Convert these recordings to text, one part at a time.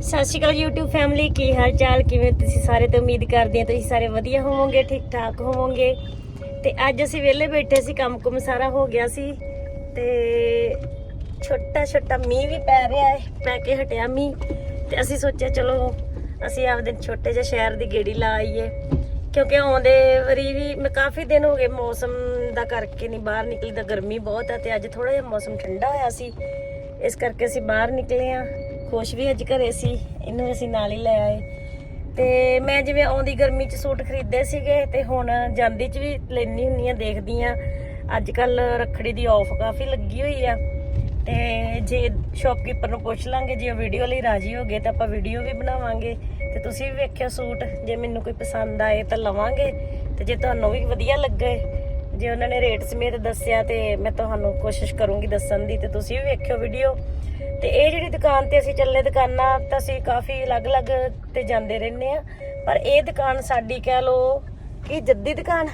ਸਤਿ ਸ਼੍ਰੀ ਅਕਾਲ YouTube family ਕੀ ਹਾਲ ਚਾਲ ਕਿਵੇਂ ਤੁਸੀਂ ਸਾਰੇ ਤੇ ਉਮੀਦ ਕਰਦੇ ਹਾਂ ਤੁਸੀਂ ਸਾਰੇ ਵਧੀਆ ਹੋਵੋਗੇ ਠੀਕ ਠਾਕ ਹੋਵੋਗੇ? ਤੇ ਅੱਜ ਅਸੀਂ ਵਿਹਲੇ ਬੈਠੇ ਸੀ ਕੰਮ ਕੁਮ ਸਾਰਾ ਹੋ ਗਿਆ ਸੀ ਤੇ ਛੋਟਾ ਛੋਟਾ ਮੀਂਹ ਵੀ ਪੈ ਰਿਹਾ ਹੈ, ਪੈ ਕੇ ਹਟਿਆ ਮੀਂਹ ਤੇ ਅਸੀਂ ਸੋਚਿਆ ਚਲੋ ਅਸੀਂ ਆਪਦੇ ਛੋਟੇ ਜਿਹੇ ਸ਼ਹਿਰ ਦੀ ਗੇੜੀ ਲਾ ਆਈਏ ਕਿਉਂਕਿ ਆਉਂਦੇ ਵਾਰੀ ਵੀ ਮੈਂ ਕਾਫੀ ਦਿਨ ਹੋ ਗਏ ਮੌਸਮ ਦਾ ਕਰਕੇ ਨਹੀਂ, ਬਾਹਰ ਨਿਕਲੀ ਤਾਂ ਗਰਮੀ ਬਹੁਤ ਆ ਤੇ ਅੱਜ ਥੋੜਾ ਜਿਹਾ ਮੌਸਮ ਠੰਡਾ ਹੋਇਆ ਸੀ। ਇਸ ਕਰਕੇ ਅਸੀਂ ਬਾਹਰ ਨਿਕਲੇ ਆ ਖੁਸ਼ ਵੀ ਅੱਜ ਘਰੇ ਸੀ, ਇਹਨੂੰ ਅਸੀਂ ਨਾਲ ਹੀ ਲੈ ਆਏ। ਤੇ ਮੈਂ ਜਿਵੇਂ ਆਉਂਦੀ ਗਰਮੀ 'ਚ ਸੂਟ ਖਰੀਦੇ ਸੀਗੇ ਤੇ ਹੁਣ ਜਾਂਦੀ 'ਚ ਵੀ ਲੈਣੀ ਹੁੰਨੀ ਆ, ਦੇਖਦੀ ਆ। ਅੱਜ ਕੱਲ ਰੱਖੜੀ ਦੀ ਆਫ ਕਾਫੀ ਲੱਗੀ ਹੋਈ ਆ। ਤੇ ਜੇ ਸ਼ਾਪਕੀਪਰ ਨੂੰ ਪੁੱਛ ਲਾਂਗੇ, ਜੇ ਉਹ ਵੀਡੀਓ ਲਈ ਰਾਜੀ ਹੋ ਗਏ ਤਾਂ ਆਪਾਂ ਵੀਡੀਓ ਵੀ ਬਣਾਵਾਂਗੇ। ਤੇ ਤੁਸੀਂ ਵੀ ਵੇਖਿਓ ਸੂਟ, ਜੇ ਮੈਨੂੰ ਕੋਈ ਪਸੰਦ ਆਏ ਤਾਂ ਲਵਾਂਗੇ। ਤੇ ਜੇ ਤੁਹਾਨੂੰ ਵੀ ਵਧੀਆ ਲੱਗੇ ਜੇ ਉਹਨਾਂ ਨੇ ਰੇਟ ਸਮੇਤ ਦੱਸਿਆ ਤੇ ਮੈਂ ਤੁਹਾਨੂੰ ਕੋਸ਼ਿਸ਼ ਕਰੂੰਗੀ ਦੱਸਣ ਦੀ ਤੇ ਤੁਸੀਂ ਵੀ ਵੇਖਿਓ ਵੀਡੀਓ ਤੇ ਇਹ ਜਿਹੜੀ ਦੁਕਾਨ ਤੇ ਅਸੀਂ ਚੱਲੇ ਦੁਕਾਨਾਂ ਤਾਂ ਅਸੀਂ ਕਾਫੀ ਅਲੱਗ-ਅਲੱਗ ਤੇ ਜਾਂਦੇ ਰਹਿੰਦੇ ਆ ਪਰ ਇਹ ਦੁਕਾਨ ਸਾਡੀ ਕਹਿ ਲੋ ਕਿ ਜੱਦੀ ਦੁਕਾਨ।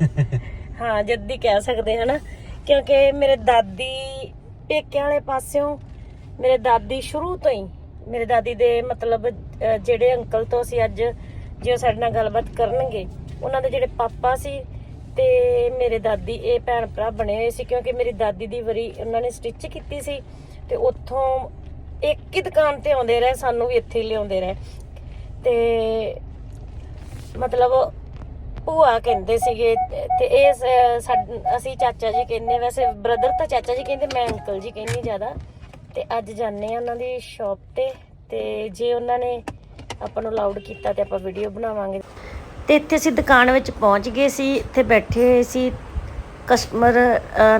ਹਾਂ ਜੱਦੀ ਕਹਿ ਸਕਦੇ ਹਾਂ ਨਾ। ਕਿਉਂਕਿ ਮੇਰੇ ਦਾਦੀ ਪੇਕਿਆਂ ਵਾਲੇ ਪਾਸਿਓਂ ਮੇਰੇ ਦਾਦੀ ਸ਼ੁਰੂ ਤੋਂ ਹੀ ਮੇਰੇ ਦਾਦੀ ਦੇ ਮਤਲਬ ਜਿਹੜੇ ਅੰਕਲ ਤੋਂ ਅਸੀਂ ਅੱਜ ਜੇ ਸਾਡੇ ਨਾਲ ਗੱਲਬਾਤ ਕਰਨਗੇ ਉਹਨਾਂ ਦੇ ਜਿਹੜੇ ਪਾਪਾ ਸੀ ਤੇ ਮੇਰੇ ਦਾਦੀ, ਇਹ ਭੈਣ ਭਰਾ ਬਣੇ ਹੋਏ ਸੀ ਕਿਉਂਕਿ ਮੇਰੀ ਦਾਦੀ ਦੀ ਵਰੀ ਉਹਨਾਂ ਨੇ ਸਟਿਚ ਕੀਤੀ ਸੀ ਤੇ ਉੱਥੋਂ ਇੱਕ ਹੀ ਦੁਕਾਨ ਤੇ ਆਉਂਦੇ ਰਹੇ, ਸਾਨੂੰ ਵੀ ਇੱਥੇ ਹੀ ਲਿਆਉਂਦੇ ਰਹੇ। ਤੇ ਮਤਲਬ ਭੂਆ ਕਹਿੰਦੇ ਸੀਗੇ, ਤੇ- ਇਹ ਸ- ਸਾਡ- ਅਸੀਂ ਚਾਚਾ ਜੀ ਕਹਿੰਦੇ, ਵੈਸੇ ਬ੍ਰਦਰ ਤਾਂ ਚਾਚਾ ਜੀ ਕਹਿੰਦੇ, ਮੈਂ ਅੰਕਲ ਜੀ ਕਹਿੰਦੀ ਜ਼ਿਆਦਾ। ਤੇ ਅੱਜ ਜਾਂਦੇ ਆ ਉਹਨਾਂ ਦੀ ਸ਼ਾਪ ਤੇ ਤੇ ਜੇ ਉਹਨਾਂ ਨੇ ਆਪਾਂ ਨੂੰ ਅਲਾਉਡ ਕੀਤਾ ਤੇ ਆਪਾਂ ਵੀਡੀਓ ਬਣਾਵਾਂਗੇ। ਤੇ ਇੱਥੇ ਅਸੀਂ ਦੁਕਾਨ ਵਿੱਚ ਪਹੁੰਚ ਗਏ ਸੀ, ਇੱਥੇ ਬੈਠੇ ਹੋਏ ਸੀ ਕਸਟਮਰ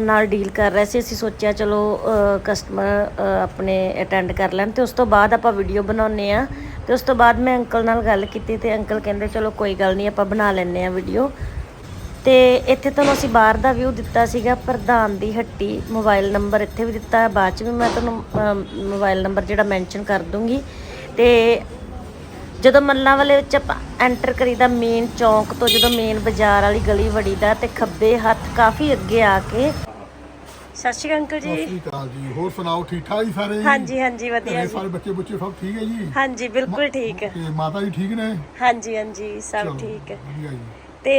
ਨਾਲ ਡੀਲ ਕਰ ਰਹੇ ਸੀ, ਅਸੀਂ ਸੋਚਿਆ ਚਲੋ ਕਸਟਮਰ ਆਪਣੇ ਅਟੈਂਡ ਕਰ ਲੈਣ ਤੇ ਉਸ ਤੋਂ ਬਾਅਦ ਆਪਾਂ ਵੀਡੀਓ ਬਣਾਉਨੇ ਆ ਤੇ ਉਸ ਤੋਂ ਬਾਅਦ ਮੈਂ ਅੰਕਲ ਨਾਲ ਗੱਲ ਕੀਤੀ ਤੇ ਅੰਕਲ ਕਹਿੰਦੇ ਚਲੋ ਕੋਈ ਗੱਲ ਨਹੀਂ, ਆਪਾਂ ਬਣਾ ਲੈਨੇ ਆ ਵੀਡੀਓ ਤੇ ਇੱਥੇ ਤੁਹਾਨੂੰ ਅਸੀਂ ਬਾਹਰ ਦਾ ਵਿਊ ਦਿੱਤਾ ਸੀਗਾ, ਪ੍ਰਧਾਨ ਦੀ ਹੱਟੀ ਮੋਬਾਈਲ ਨੰਬਰ ਇੱਥੇ ਵੀ ਦਿੱਤਾ, ਬਾਅਦ ਚ ਵੀ ਮੈਂ ਤੁਹਾਨੂੰ ਮੋਬਾਈਲ ਨੰਬਰ ਜਿਹੜਾ ਮੈਂਸ਼ਨ ਕਰ ਦੂੰਗੀ। ਤੇ ਜਦੋਂ ਮੱਲਾਂ ਵਾਲੇ ਵਿੱਚ ਆਪਾਂ ਐਂਟਰ ਕਰੀਦਾ ਮੇਨ ਚੌਂਕ ਤੋਂ ਜਦੋਂ ਮੇਨ ਬਾਜ਼ਾਰ ਵਾਲੀ ਗਲੀ ਵੜੀਦਾ ਤੇ ਖੱਬੇ ਹੱਥ ਕਾਫੀ ਅੱਗੇ ਆ ਕੇ। ਸਤਿ ਸ਼੍ਰੀ ਅਕਾਲ ਅੰਕਲ ਸਤਿ ਜੀ ਸ਼੍ਰੀ ਅਕਾਲ ਜੀ। ਹੋਰ ਸੁਣਾਓ ਠੀਕ ਠਾਕ ਜੀ ਸਾਰੇ? ਹਾਂਜੀ ਹਾਂਜੀ ਵਧੀਆ ਘਰੇ ਜੀ। ਸਾਰੇ ਬੱਚੇ ਬੁੱਚੇ ਸਭ ਠੀਕ ਹੈ ਜੀ? ਹਾਂਜੀ ਬਿਲਕੁਲ ਠੀਕ। ਤੇ ਮਾਤਾ ਜੀ ਠੀਕ ਨੇ? ਹਾਂਜੀ ਹਾਂਜੀ ਸਭ ਚਲੋ, ਠੀਕ ਹੈ। ਵਧੀਆ ਜੀ। ਤੇ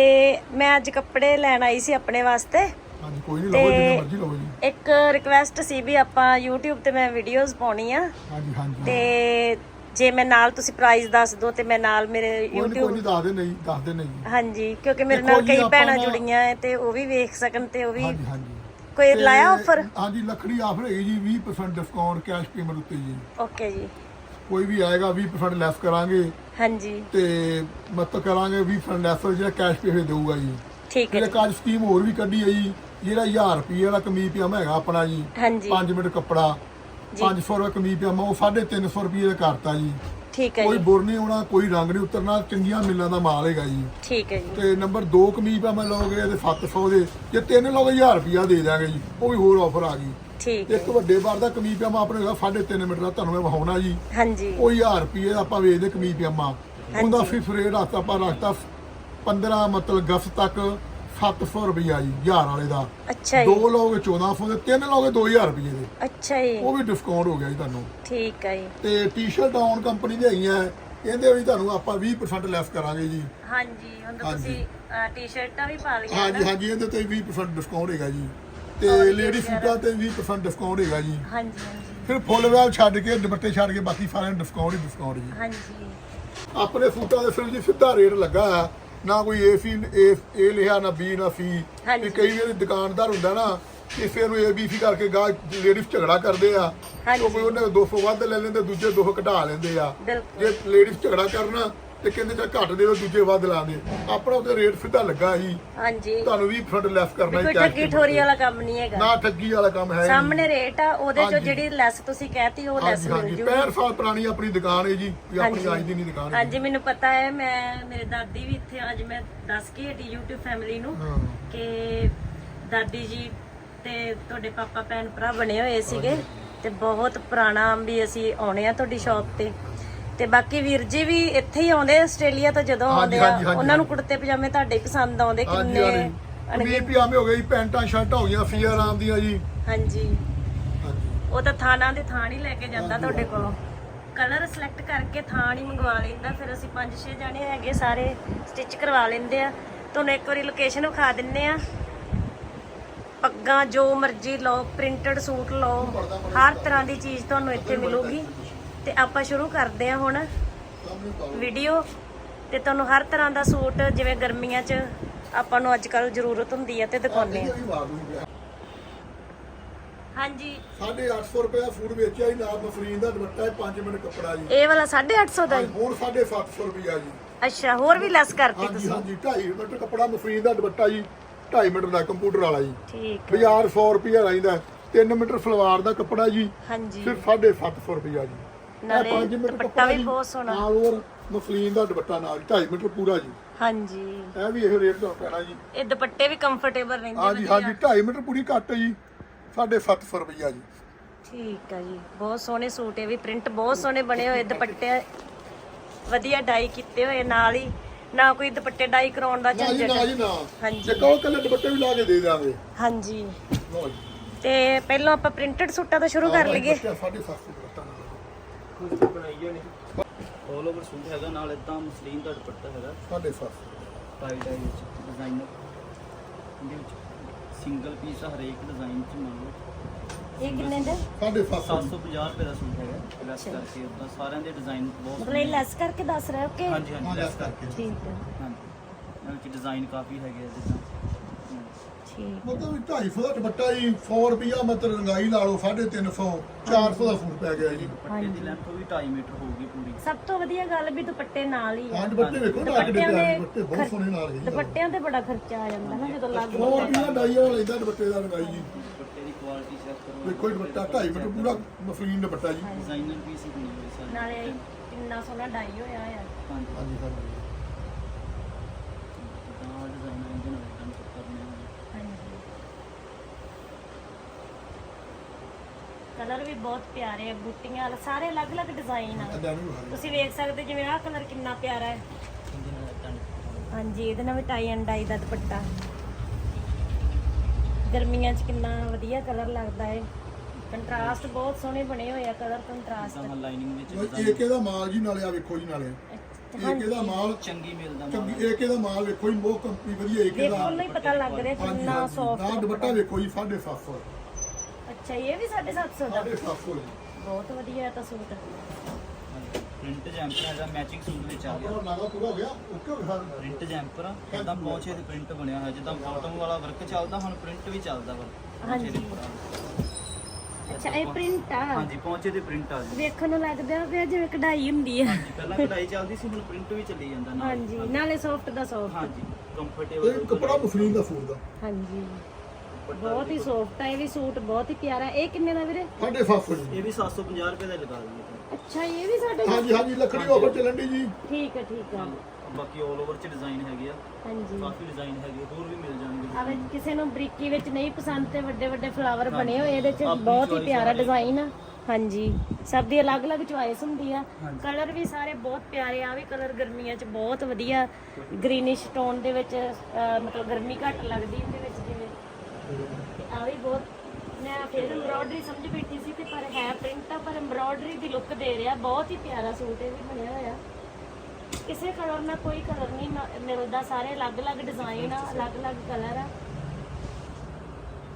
ਮੈਂ ਅੱਜ ਕੱਪੜੇ ਲੈਣ ਆਈ ਸੀ ਆਪਣੇ ਵਾਸਤੇ। ਹਾਂਜੀ ਕੋਈ ਨਹੀਂ ਲਓ ਜਿੰਨੇ ਮਰਜ਼ੀ ਲਓ ਜੀ। ਇੱਕ ਰਿਕਵੈਸਟ ਸੀ ਵੀ ਆਪਾਂ YouTube ਤੇ ਮੈਂ ਵੀਡੀਓਜ਼ ਪਾਉਣੀ ਆ ਹਾਂਜੀ ਹਾਂਜੀ। ਤੇ ਜੇ ਮੈਂ ਨਾਲ ਤੁਸੀਂ ਪ੍ਰਾਈਸ ਦੱਸ ਦਿਓ ਤੇ ਮੈਂ ਨਾਲ ਮੇਰੇ ਨਹੀਂ ਕੋਈ YouTube ਨਹੀਂ ਦੱਸ ਦੇ ਨਹੀਂ ਦੱਸ ਦੇ ਨਹੀਂ। ਹਾਂਜੀ ਕਿਉਂਕਿ ਮੇਰੇ ਨਾਲ ਕਈ ਭੈਣਾਂ ਜੁੜੀਆਂ ਐ ਤੇ ਉਹ ਵੀ ਵੇਖ ਸਕਣ ਤੇ ਉਹ ਵੀ ਹਾਂਜੀ ਹਾਂਜੀ। ਕੋਈ ਲਾਇਆ ਆਫਰ ਹਾਂਜੀ ਲੱਕੜੀ ਆਫਰ ਹੈਗੀ ਜੀ 20% ਡਿਸਕਾਊਂਟ ਕੈਸ਼ ਪੇਮੈਂਟ ਉੱਤੇ ਜੀ। ਓਕੇ ਜੀ। ਕੋਈ ਵੀ ਆਏਗਾ 20% ਲੈਸ ਕਰਾਂਗੇ। ਹਾਂਜੀ। ਤੇ ਮਤਲਬ ਕਰਾਂਗੇ 20% ਲੈਸ ਜਿਹੜਾ ਕੈਸ਼ ਪੇ ਦੇਊਗਾ ਜੀ। ਠੀਕ ਹੈ ਜੀ। ਕਾਜ ਸਕੀਮ ਹੋਰ ਵੀ ਕੱਢੀ ਹੈ ਜੀ ਜਿਹੜਾ 1000 ਰੁਪਏ ਵਾਲਾ ਕਮੀਜ਼ ਪਜਾਮਾ ਹੈਗਾ ਆਪਣਾ ਜੀ। ਹਾਂਜੀ। 5 ਮੀਟਰ ਕੱਪੜਾ। 500 ਰੁਪਏ ਕਮੀਜ਼ ਪਜਾਮਾ ਉਹ 350 ਰੁਪਏ ਦਾ ਕਰਤਾ ਜੀ। ਠੀਕ ਹੈ ਕੋਈ ਜੀ। ਬੁਰ ਨਹੀਂ ਆਉਣਾ ਕੋਈ ਰੰਗ ਨਹੀਂ ਉਤਰਨਾ ਚੰਗੀਆਂ ਮਿਲਾਂ ਦਾ ਮਾਲ ਹੈਗਾ ਜੀ। ਠੀਕ ਹੈ ਜੀ। ਤੇ ਨੰਬਰ 2 ਕਮੀਜ਼ ਪਜਾਮਾ ਲਓਗੇ ਤੇ 700 ਦੇ ਜੇ ਤਿੰਨ ਲਓਗੇ 1000 ਰੁਪਿਆ ਦੇ ਦਿਆਂਗੇ ਜੀ ਉਹ ਵੀ ਹੋਰ ਆਫਰ ਆ ਗਈ। ਠੀਕ ਹੈ ਇੱਕ ਵੱਡੇ ਬਾਰ ਦਾ ਕਮੀਜ਼ ਪਜਾਮਾ ਆਪਣੇ ਹੈਗਾ 3.5 ਮੀਟਰ ਦਾ ਤੁਹਾਨੂੰ ਮੈਂ ਵਿਖਾਉਣਾ ਜੀ। ਹਾਂਜੀ। ਉਹ 1000 ਰੁਪਏ ਆਪਾਂ ਵੇਚਦੇ ਕਮੀਜ਼ ਪਜਾਮਾ। ਉਹਦਾ ਫਿਕਸ ਰੇਟ ਆਪਾਂ ਰੱਖਤਾ 15 ਮਤਲਬ ਅਗਸਤ ਤੱਕ। 700 ਰੁਪਿਆ ਜੀ 1000 ਵਾਲੇ ਦਾ। ਅੱਛਾ ਜੀ। ਦੋ ਲਓਗੇ 1400 ਦੇ ਤਿੰਨ ਲਓਗੇ 2000 ਰੁਪਏ ਦੇ। ਅੱਛਾ ਜੀ। ਉਹ ਵੀ ਡਿਸਕਾਊਂਟ ਹੋ ਗਿਆ ਜੀ ਤੁਹਾਨੂੰ। ਠੀਕ ਹੈ ਜੀ। ਤੇ ਟੀ-ਸ਼ਰਟ ਆਨ ਕੰਪਨੀ ਦੇ ਹੈਗੀਆਂ ਇਹਦੇ ਵੀ ਤੁਹਾਨੂੰ ਆਪਾਂ 20% ਲੈਸ ਕਰਾਂਗੇ ਜੀ। ਹਾਂਜੀ ਹੁਣ ਤਾਂ ਹਾਂਜੀ। ਤੁਸੀਂ ਟੀ-ਸ਼ਰਟਾਂ ਵੀ ਪਾ ਲਈਆਂ ਹਾਂਜੀ ਹਾਂਜੀ ਇਹਦੇ ਤੇ 20% ਡਿਸਕਾਊਂਟ ਹੈਗਾ ਜੀ। ਤੇ ਲੇਡੀ ਸੂਟਾਂ ਤੇ 20% ਡਿਸਕਾਊਂਟ ਹੈਗਾ ਜੀ। ਹਾਂਜੀ ਹਾਂਜੀ। ਫਿਰ ਫੁੱਲ ਵੈਲ ਛੱਡ ਕੇ ਦੁਪੱਟੇ ਛੱਡ ਕੇ ਬਾਕੀ ਸਾਰਿਆਂ ਨੂੰ ਡਿਸਕਾਊਂਟ ਹੀ ਡਿਸਕਾਊਂਟ ਜੀ। ਹਾਂਜੀ। ਆਪਣੇ ਸੂਟਾਂ ਦੇ ਸਿਰ ਜੀ ਸਿੱਧਾ ਰੇਟ ਲੱਗਾ ਆ। ਨਾ ਕੋਈ ਏ ਸੀ ਏ ਏ ਲਿਆ ਨਾ ਬੀ ਨਾ ਸੀ ਹਾਂਜੀ। ਤੇ ਕਈ ਵਾਰੀ ਦੁਕਾਨਦਾਰ ਹੁੰਦਾ ਨਾ ਕਿਸੇ ਨੂੰ ਏ ਬੀ ਸੀ ਕਰਕੇ ਗਾ ਲੇਡੀਜ਼ ਝਗੜਾ ਕਰਦੇ ਆ ਹਾਂਜੀ। ਉਹ ਕੋਈ ਉਹਨੇ 200 ਵੱਧ ਲੈ ਲੈਂਦੇ ਦੂਜੇ 200 ਘਟਾ ਲੈਂਦੇ ਆ ਬਿਲਕੁਲ ਜੇ ਲੇਡੀਜ਼ ਝਗੜਾ ਕਰਨਾ ਤੇ ਕਹਿੰਦੇ ਚਾ ਘੱਟ ਦੇ ਦਿਓ ਦੂਜੇ ਵੱਧ ਲਾਉਂਦੇ ਆਪਣਾ ਉਹਦੇ ਰੇਟ ਸਿੱਧਾ ਲੱਗਾ ਸੀ। ਹਾਂਜੀ। ਤੁਹਾਨੂੰ 20% ਲੈਸ ਕਰਨਾ ਕੋਈ ਹੀ cash ਠੱਗੀ ਠੋਰੀ ਵਾਲਾ ਕੰਮ ਨਹੀਂ ਹੈਗਾ। ਨਾ ਠੱਗੀ ਵਾਲਾ ਕੰਮ ਹੈ ਨਹੀਂ। ਸਾਹਮਣੇ ਰੇਟ ਆ ਉਹਦੇ ਚੋਂ ਹਾਂਜੀ। ਜਿਹੜੀ ਲੈਸ ਤੁਸੀਂ ਕਹਿਤੀ ਉਹ ਲੈਸ ਹਾਂਜੀ ਮਿਲ ਹਾਂਜੀ ਜੂ 65 ਸਾਲ ਪੁਰਾਣੀ ਆਪਣੀ ਦੁਕਾਨ ਹੈ ਜੀ ਇਹ ਆਪਣੀ ਹਾਂਜੀ। ਅੱਜ ਦੀ ਨਹੀਂ ਦੁਕਾਨ ਹੈ ਹਾਂਜੀ ਮੈਨੂੰ ਪਤਾ ਹੈ ਮੈਂ ਮੇਰੇ ਦਾਦੀ ਵੀ ਇੱਥੇ ਅੱਜ ਮੈਂ ਦੱਸ ਕੇ ਹਟੀ YouTube ਫੈਮਿਲੀ ਨੂੰ ਹਾਂ। ਕਿ ਦਾਦੀ ਜੀ ਤੇ ਤੁਹਾਡੇ ਪਾਪਾ ਭੈਣ ਭਰਾ ਬਣੇ ਹੋਏ ਸੀਗੇ ਤੇ ਬਹੁਤ ਪੁਰਾਣਾ ਵੀ ਅਸੀਂ ਆਉਣੇ ਆ ਤੁਹਾਡੀ ਸ਼ਾਪ ਤੇ। ਤੇ ਬਾਕੀ ਵੀਰ ਜੀ ਵੀ ਇੱਥੇ ਹੀ ਆਉਂਦੇ ਆਸਟ੍ਰੇਲੀਆ ਤੋਂ ਜਦੋਂ ਆਉਂਦੇ ਆ ਹਾਂਜੀ, ਹਾਂਜੀ, ਉਹਨਾਂ ਨੂੰ। ਕੁੜਤੇ ਪਜਾਮੇ ਤੁਹਾਡੇ ਪਸੰਦ ਆਉਂਦੇ ਹਾਂਜੀ ਕਿੰਨੇ ਹਾਂਜੀ। ਪਜਾਮੇ ਹੋ ਗਏ ਜੀ ਪੈਂਟਾਂ ਸ਼ਰਟਾਂ ਹੋ ਗਈਆਂ ਫੀਆ ਆਰਾਮ ਦੀਆਂ ਜੀ। ਹਾਂਜੀ। ਹਾਂਜੀ। ਉਹ ਤਾਂ ਥਾਣਾ ਦੇ ਥਾਣ ਹੀ ਲੈ ਕੇ ਜਾਂਦਾ ਤੁਹਾਡੇ ਕੋਲੋਂ। ਕਲਰ ਸਿਲੈਕਟ ਕਰਕੇ ਥਾਂ ਨਹੀਂ ਮੰਗਵਾ ਲੈਂਦਾ ਫਿਰ ਅਸੀਂ 5-6 ਜਾਣੇ ਹੈਗੇ ਸਾਰੇ ਸਟਿਚ ਕਰਵਾ ਲੈਂਦੇ ਆ। ਤੁਹਾਨੂੰ ਇੱਕ ਵਾਰੀ ਲੋਕੇਸ਼ਨ ਵਿਖਾ ਦਿੰਨੇ ਆ। ਪੱਗਾਂ ਜੋ ਮਰਜ਼ੀ ਲਓ ਪ੍ਰਿੰਟਡ ਸੂਟ ਲਓ ਹਰ ਤਰ੍ਹਾਂ ਦੀ ਚੀਜ਼ ਤੁਹਾਨੂੰ ਇੱਥੇ ਮਿਲੂਗੀ। ਤੇ ਆਪਾਂ ਸ਼ੁਰੂ ਕਰਦੇ ਆ ਹੁਣ ਵੀਡੀਓ ਤੇ ਤੁਹਾਨੂੰ ਹਰ ਤਰ੍ਹਾਂ ਦਾ ਸੂਟ ਜਿਵੇਂ ਗਰਮੀਆਂ 'ਚ ਆਪਾਂ ਨੂੰ ਅੱਜ ਕੱਲ ਜ਼ਰੂਰਤ ਹੁੰਦੀ ਹੈ ਤੇ ਦਿਖਾਉਂਦੇ ਆ ਹਾਂਜੀ। 850 ਰੁਪਏ ਦਾ ਸੂਟ ਵੇਚਿਆ ਜੀ ਨਾਲ ਮਫਰੀਨ ਦਾ ਦੁਪੱਟਾ ਹੈ 5 ਮਿੰਟ ਕੱਪੜਾ ਜੀ। ਇਹ ਵਾਲਾ 850 ਦਾ ਜੀ? ਹੁਣ 750 ਰੁਪਿਆ ਜੀ। ਅੱਛਾ ਹੋਰ ਵੀ ਲੈਸ ਕਰਤੀ ਤੁਸੀਂ। ਹਾਂਜੀ 2.5 ਮੀਟਰ ਕੱਪੜਾ ਮਫਰੀਨ ਦਾ ਦੁਪੱਟਾ ਜੀ 2.5 ਮੀਟਰ ਦਾ ਕੰਪਿਊਟਰ ਵਾਲਾ ਜੀ। ਠੀਕ ਹੈ ਬਾਜ਼ਾਰ 100 ਰੁਪਿਆ ਰਹਿੰਦਾ 3 ਮੀਟਰ ਸਲਵਾਰ ਦਾ ਕੱਪੜਾ ਜੀ ਹਾਂਜੀ। ਸਿਰਫ 750 ਰੁਪਿਆ ਜੀ। ਨਾਲੇ ਦੁਪੱਟਾ ਕੱਪੜਾ ਵੀ ਜੀ, ਬਹੁਤ ਸੋਹਣਾ। ਨਾਲ ਹੋਰ ਮਫਲੀਨ ਦਾ ਦੁਪੱਟਾ ਨਾਲ 2.5 ਮੀਟਰ ਪੂਰਾ ਜੀ। ਹਾਂਜੀ। ਇਹ ਵੀ ਇਹੋ ਰੇਟ ਦਾ ਪੈਣਾ ਜੀ। ਇਹ ਦੁਪੱਟੇ ਵੀ ਕੰਫਰਟੇਬਲ ਰਹਿੰਦੇ ਹਾਂਜੀ ਵਧੀਆ। ਹਾਂਜੀ 2.5 ਮੀਟਰ ਪੂਰੀ ਕੱਟ ਹੈ ਜੀ 750 ਰੁਪਿਆ ਜੀ। ਠੀਕ ਆ ਜੀ ਬਹੁਤ ਸੋਹਣੇ ਸੂਟ ਇਹ ਵੀ ਪ੍ਰਿੰਟ ਬਹੁਤ ਸੋਹਣੇ ਬਣੇ ਹੋਏ ਦੁਪੱਟੇ ਵਧੀਆ ਡਾਈ ਕੀਤੇ ਹੋਏ ਨਾਲ ਹੀ ਨਾ ਕੋਈ ਦੁਪੱਟੇ ਡਾਈ ਕਰਾਉਣ ਦਾ ਨਾ ਜੀ ਨਾ ਝੰਜਟ ਜੀ ਨਾ ਹਾਂਜੀ। ਜੇ ਕਹੋ ਕੱਲੇ ਦੁਪੱਟੇ ਵੀ ਲਾ ਕੇ ਦੇ ਦਿਆਂਗੇ। ਹਾਂਜੀ। ਲਓ ਜੀ। ਤੇ ਪਹਿਲਾਂ ਆਪਾਂ ਪ੍ਰਿੰਟਡ ਸੂਟਾਂ ਤੋਂ ਸ਼ੁਰੂ ਕਰ ਲਈਏ। 750 ਨਾਲ ਕੁਝ ਬਣਾਈਏ ਨੇ ਆਲ ਓਵਰ ਸੂਟ ਹੈਗਾ ਨਾਲ ਇਦਾਂ ਮਸਲੀਨ ਦਾ ਦੁਪੱਟਾ ਹੈਗਾ। 750 ਟਾਈ ਟਾਈ ਵਿੱਚ ਡਿਜ਼ਾਈਨਰ ਇਹਦੇ ਵਿੱਚ ਸਿੰਗਲ ਪੀਸ ਹਰੇਕ ਡਿਜ਼ਾਈਨ ਚ ਮੰਨ ਲਓ। ਇਹ ਕਿੰਨੇ ਦੇ? 750 750 ਰੁਪਏ ਦਾ ਸੂਟ ਹੈਗਾ। ਲੈਸ ਕਰਕੇ ਉਦਾਂ ਸਾਰਿਆਂ ਦੇ ਡਿਜ਼ਾਈਨ ਬਹੁਤ ਮਤਲਬ ਇਹ ਲੈਸ ਕਰਕੇ ਦੱਸ ਰਹੇ ਹੋ ਕਿ ਹਾਂਜੀ ਹਾਂਜੀ ਲੈਸ ਕਰਕੇ। ਠੀਕ ਹੈ। ਹਾਂਜੀ। ਇਹਨਾਂ ਵਿੱਚ ਡਿਜ਼ਾਈਨ ਕਾਫੀ ਹੈਗੇ ਆ ਜਿੱਦਾਂ। ਠੀਕ ਮਤਲਬ 250 ਦਾ ਦੁਪੱਟਾ ਜੀ 100 ਰੁਪਿਆ ਮਤਲਬ ਰੰਗਾਈ ਲਾ ਲਓ 350 400 ਦਾ ਸੂਟ ਪੈ ਗਿਆ ਜੀ। ਦੁਪੱਟੇ ਦੀ ਲੈਂਥ ਵੀ 2.5 ਮੀਟਰ ਹੋਊਗੀ ਪੂਰੀ। ਸਭ ਤੋਂ ਵਧੀਆ ਗੱਲ ਵੀ ਦੁਪੱਟੇ ਨਾਲ ਹੀ ਆ। ਹਾਂ ਦੁਪੱਟੇ ਵੇਖੋ ਨਾ ਕਿੱਡੇ ਦੁਪੱਟਿਆਂ ਪਿਆਰੇ ਦੇ ਦੁਪੱਟੇ ਬਹੁਤ ਸੋਹਣੇ ਨਾਲ ਗਏ ਦੁਪੱਟਿਆਂ ਤੇ ਬੜਾ ਖਰਚਾ ਆ ਜਾਂਦਾ ਨਾ ਜਦੋਂ ਲੱਗ 100 ਰੁਪਿਆ ਡਾਈ ਵਾਲਾ ਲੈਂਦਾ ਦੁਪੱਟੇ ਦਾ ਰੰਗਾਈ ਜੀ। ਦੁਪੱਟੇ ਦੀ ਕੁਆਲਿਟੀ ਚੈੱਕ ਕਰੋ ਵੇਖੋ ਇਹ ਦੁਪੱਟਾ 2.5 ਮੀਟਰ ਪੂਰਾ ਮਫਲੀਨ ਦੁਪੱਟਾ ਜੀ। ਡਿਜ਼ਾਈਨਰ ਪੀਸ ਹੀ ਬਣੇ ਹੋਏ ਸਾਰੇ। ਨਾਲੇ ਇਹ ਕਿੰਨਾ ਸੋਹਣਾ ਡਾਈ ਹੋਇਆ ਆ। ਹਾਂਜੀ। ਹਾਂਜੀ ਹਾਂਜੀ। ਤਾਂ ਡਿਜ਼ਾਈਨਰ ਇਹਦੇ ਨਾਲ ਇਦਾਂ ਕਰਨੇ ਹੋਣ ਹਾਂਜੀ ਕਲਰ ਵੀ ਬਹੁਤ ਪਿਆਰੇ ਆ ਬੂਟੀਆਂ ਵਾਲੇ ਸਾਰੇ ਅਲੱਗ-ਅਲੱਗ ਡਿਜ਼ਾਈਨ ਆ। ਵਿਖਾ ਤੁਸੀਂ ਵੇਖ ਸਕਦੇ ਜਿਵੇਂ ਆਹ ਕਲਰ ਕਿੰਨਾ ਪਿਆਰਾ ਹੈ। ਹਾਂਜੀ ਇਹਦੇ ਨਾਲ ਵੀ ਟਾਈ ਐਂਡ ਡਾਈ ਦਾ ਦੁਪੱਟਾ। ਗਰਮੀਆਂ 'ਚ ਕਿੰਨਾ ਵਧੀਆ ਕਲਰ ਲੱਗਦਾ ਹੈ ਕੰਟਰਾਸਟ ਬਹੁਤ ਸੋਹਣੇ ਬਣੇ ਹੋਏ ਆ ਕਲਰ ਕੰਟਰਾਸਟ ਤਾਂ ਲਾਈਨਿੰਗ ਵਿੱਚ ਦਿਓ। design ਏਕ ਇਹਦਾ ਮਾਲ ਜੀ ਨਾਲੇ ਆ ਵੇਖੋ ਜੀ ਨਾਲੇ। ਏਕ ਇਹਦਾ ਮਾਲ ਚੰਗੀ ਮਿਲਦਾ ਚੰਗੀ ਏਕ ਇਹਦਾ ਮਾਲ ਵੇਖੋ ਜੀ ਮੋਹ ਕੰਪਨੀ ਵਧੀਆ ਏਕ ਇਹਦਾ ਦੇਖੋ ਨੂੰ ਹੀ ਪਤਾ ਲੱਗ ਰਿਹਾ ਕਿੰਨਾ ਸੌਫਟ ਨਾ ਦੁਪੱਟਾ ਵੇਖੋ ਜੀ 750 ਅੱਛਾ ਇਹ ਵੀ 750 ਦਾ? 750 ਜੀ ਬਹੁਤ ਵਧੀਆ ਹੈ ਤਾਂ ਸੂਟ। ਪ੍ਰਿੰਟ ਜੈਂਪਰ ਹੈਗਾ ਮੈਚਿੰਗ ਸੂਟ ਵਿੱਚ ਆ ਗਿਆ। ਨਾਗਾ ਪੂਰਾ ਹੋ ਗਿਆ ਓਕੇ ਹੋ ਗਿਆ ਪ੍ਰਿੰਟ ਜੈਂਪਰ ਇਦਾਂ ਪੌਂਚੇ ਦੇ ਪ੍ਰਿੰਟ ਬਣਿਆ ਹੋਇਆ ਜਿੱਦਾਂ ਬਾਟਮ ਵਾਲਾ ਵਰਕ ਚੱਲਦਾ ਹੁਣ ਪ੍ਰਿੰਟ ਵੀ ਚੱਲਦਾ ਵਾ। ਉੱਪਰ। ਅੱਛਾ ਇਹ ਪ੍ਰਿੰਟ ਆ? ਹਾਂਜੀ ਪੌਂਚੇ ਦੇ ਪ੍ਰਿੰਟ ਆ ਜੀ ਵੇਖਣ ਨੂੰ ਲੱਗਦਾ ਪਿਆ ਜਿਵੇਂ ਕਢਾਈ ਹੁੰਦੀ ਆ। ਹਾਂਜੀ ਪਹਿਲਾਂ ਕਢਾਈ ਚੱਲਦੀ ਸੀ ਹੁਣ ਪ੍ਰਿੰਟ ਵੀ ਚੱਲੀ ਜਾਂਦਾ ਨਾਲ। ਹਾਂਜੀ ਨਾਲੇ ਸੌਫਟ ਦਾ ਸੌਫਟ ਹਾਂਜੀ ਇਹ ਕੰਫਰਟੇਬਲ ਕੱਪੜਾ ਮਫਲੀਨ ਦਾ ਸੂਟ ਦਾ। ਹਾਂਜੀ। ਬਹੁਤ ਹੀ ਸੌਫਟ ਆ ਇਹ ਵੀ ਸੂਟ ਬਹੁਤ ਹੀ ਪਿਆਰਾ ਇਹ ਕਿੰਨੇ ਦਾ ਵੀਰੇ? 750 ਜੀ। ਇਹ ਵੀ 750 ਰੁਪਏ ਦਾ ਲਗਾ ਦਿੰਦੇ ਅੱਛਾ ਇਹ ਵੀ ਸਾਡੇ ਹਾਂਜੀ ਹਾਂਜੀ ਲੱਕੜੀ ਆਫਰ ਚੱਲਣ ਦੀ ਜੀ। ਠੀਕ ਹੈ ਠੀਕ ਹੈ ਬਾਕੀ 올 ਓਵਰ ਚ ਡਿਜ਼ਾਈਨ ਹੈਗੇ ਆ। ਹਾਂਜੀ। ਕਾਫੀ ਡਿਜ਼ਾਈਨ ਹੈਗੇ ਹੋਰ ਵੀ ਮਿਲ ਜਾਣਗੇ ਆਵੇ ਕਿਸੇ ਨੂੰ ਬਰੀਕੀ ਵਿੱਚ ਨਹੀਂ ਪਸੰਦ ਤੇ ਵੱਡੇ ਵੱਡੇ ਫਲਾਵਰ ਬਣੇ ਹੋਏ ਇਹਦੇ ਚ ਆਪਣੀ ਬਹੁਤ ਹੀ choice ਪਿਆਰਾ ਵਾਲੇ। ਡਿਜ਼ਾਈਨ ਆ। ਹਾਂਜੀ ਸਭ ਦੀ ਅਲੱਗ-ਅਲੱਗ ਚੁਆਇਸ ਹੁੰਦੀ ਆ। ਕਲਰ ਵੀ ਸਾਰੇ ਬਹੁਤ ਪਿਆਰੇ ਆ ਵੀ ਕਲਰ ਗਰਮੀਆਂ ਚ ਬਹੁਤ ਵਧੀਆ। ਗ੍ਰੀਨਿਸ਼ ਟੋਨ ਦੇ ਵਿੱਚ ਅਹ, ਮਤਲਬ ਗਰਮੀ ਘੱਟ ਲੱਗਦੀ ਤੇ ਆ ਵੀ ਬਹੁਤ ਮੈਂ ਫਿਰ ਐਮਬ੍ਰੋਇਡਰੀ ਸਮਝ ਬੈਠੀ ਸੀ ਤੇ ਪਰ ਹੈ ਪ੍ਰਿੰਟ ਆ ਪਰ ਐਮਬ੍ਰੋਇਡਰੀ ਦੀ ਲੁੱਕ ਦੇ ਰਿਹਾ ਬਹੁਤ ਹੀ ਪਿਆਰਾ ਸੂਟ ਇਹ ਵੀ ਬਣਿਆ ਹੋਇਆ। ਕਿਸੇ ਕਲਰ ਨਾਲ ਕੋਈ ਕਲਰ ਨਹੀਂ ਮ- ਮਿਲਦਾ ਸਾਰੇ ਅਲੱਗ-ਅਲੱਗ ਡਿਜ਼ਾਈਨ ਆ ਅਲੱਗ-ਅਲੱਗ ਕਲਰ ਆ।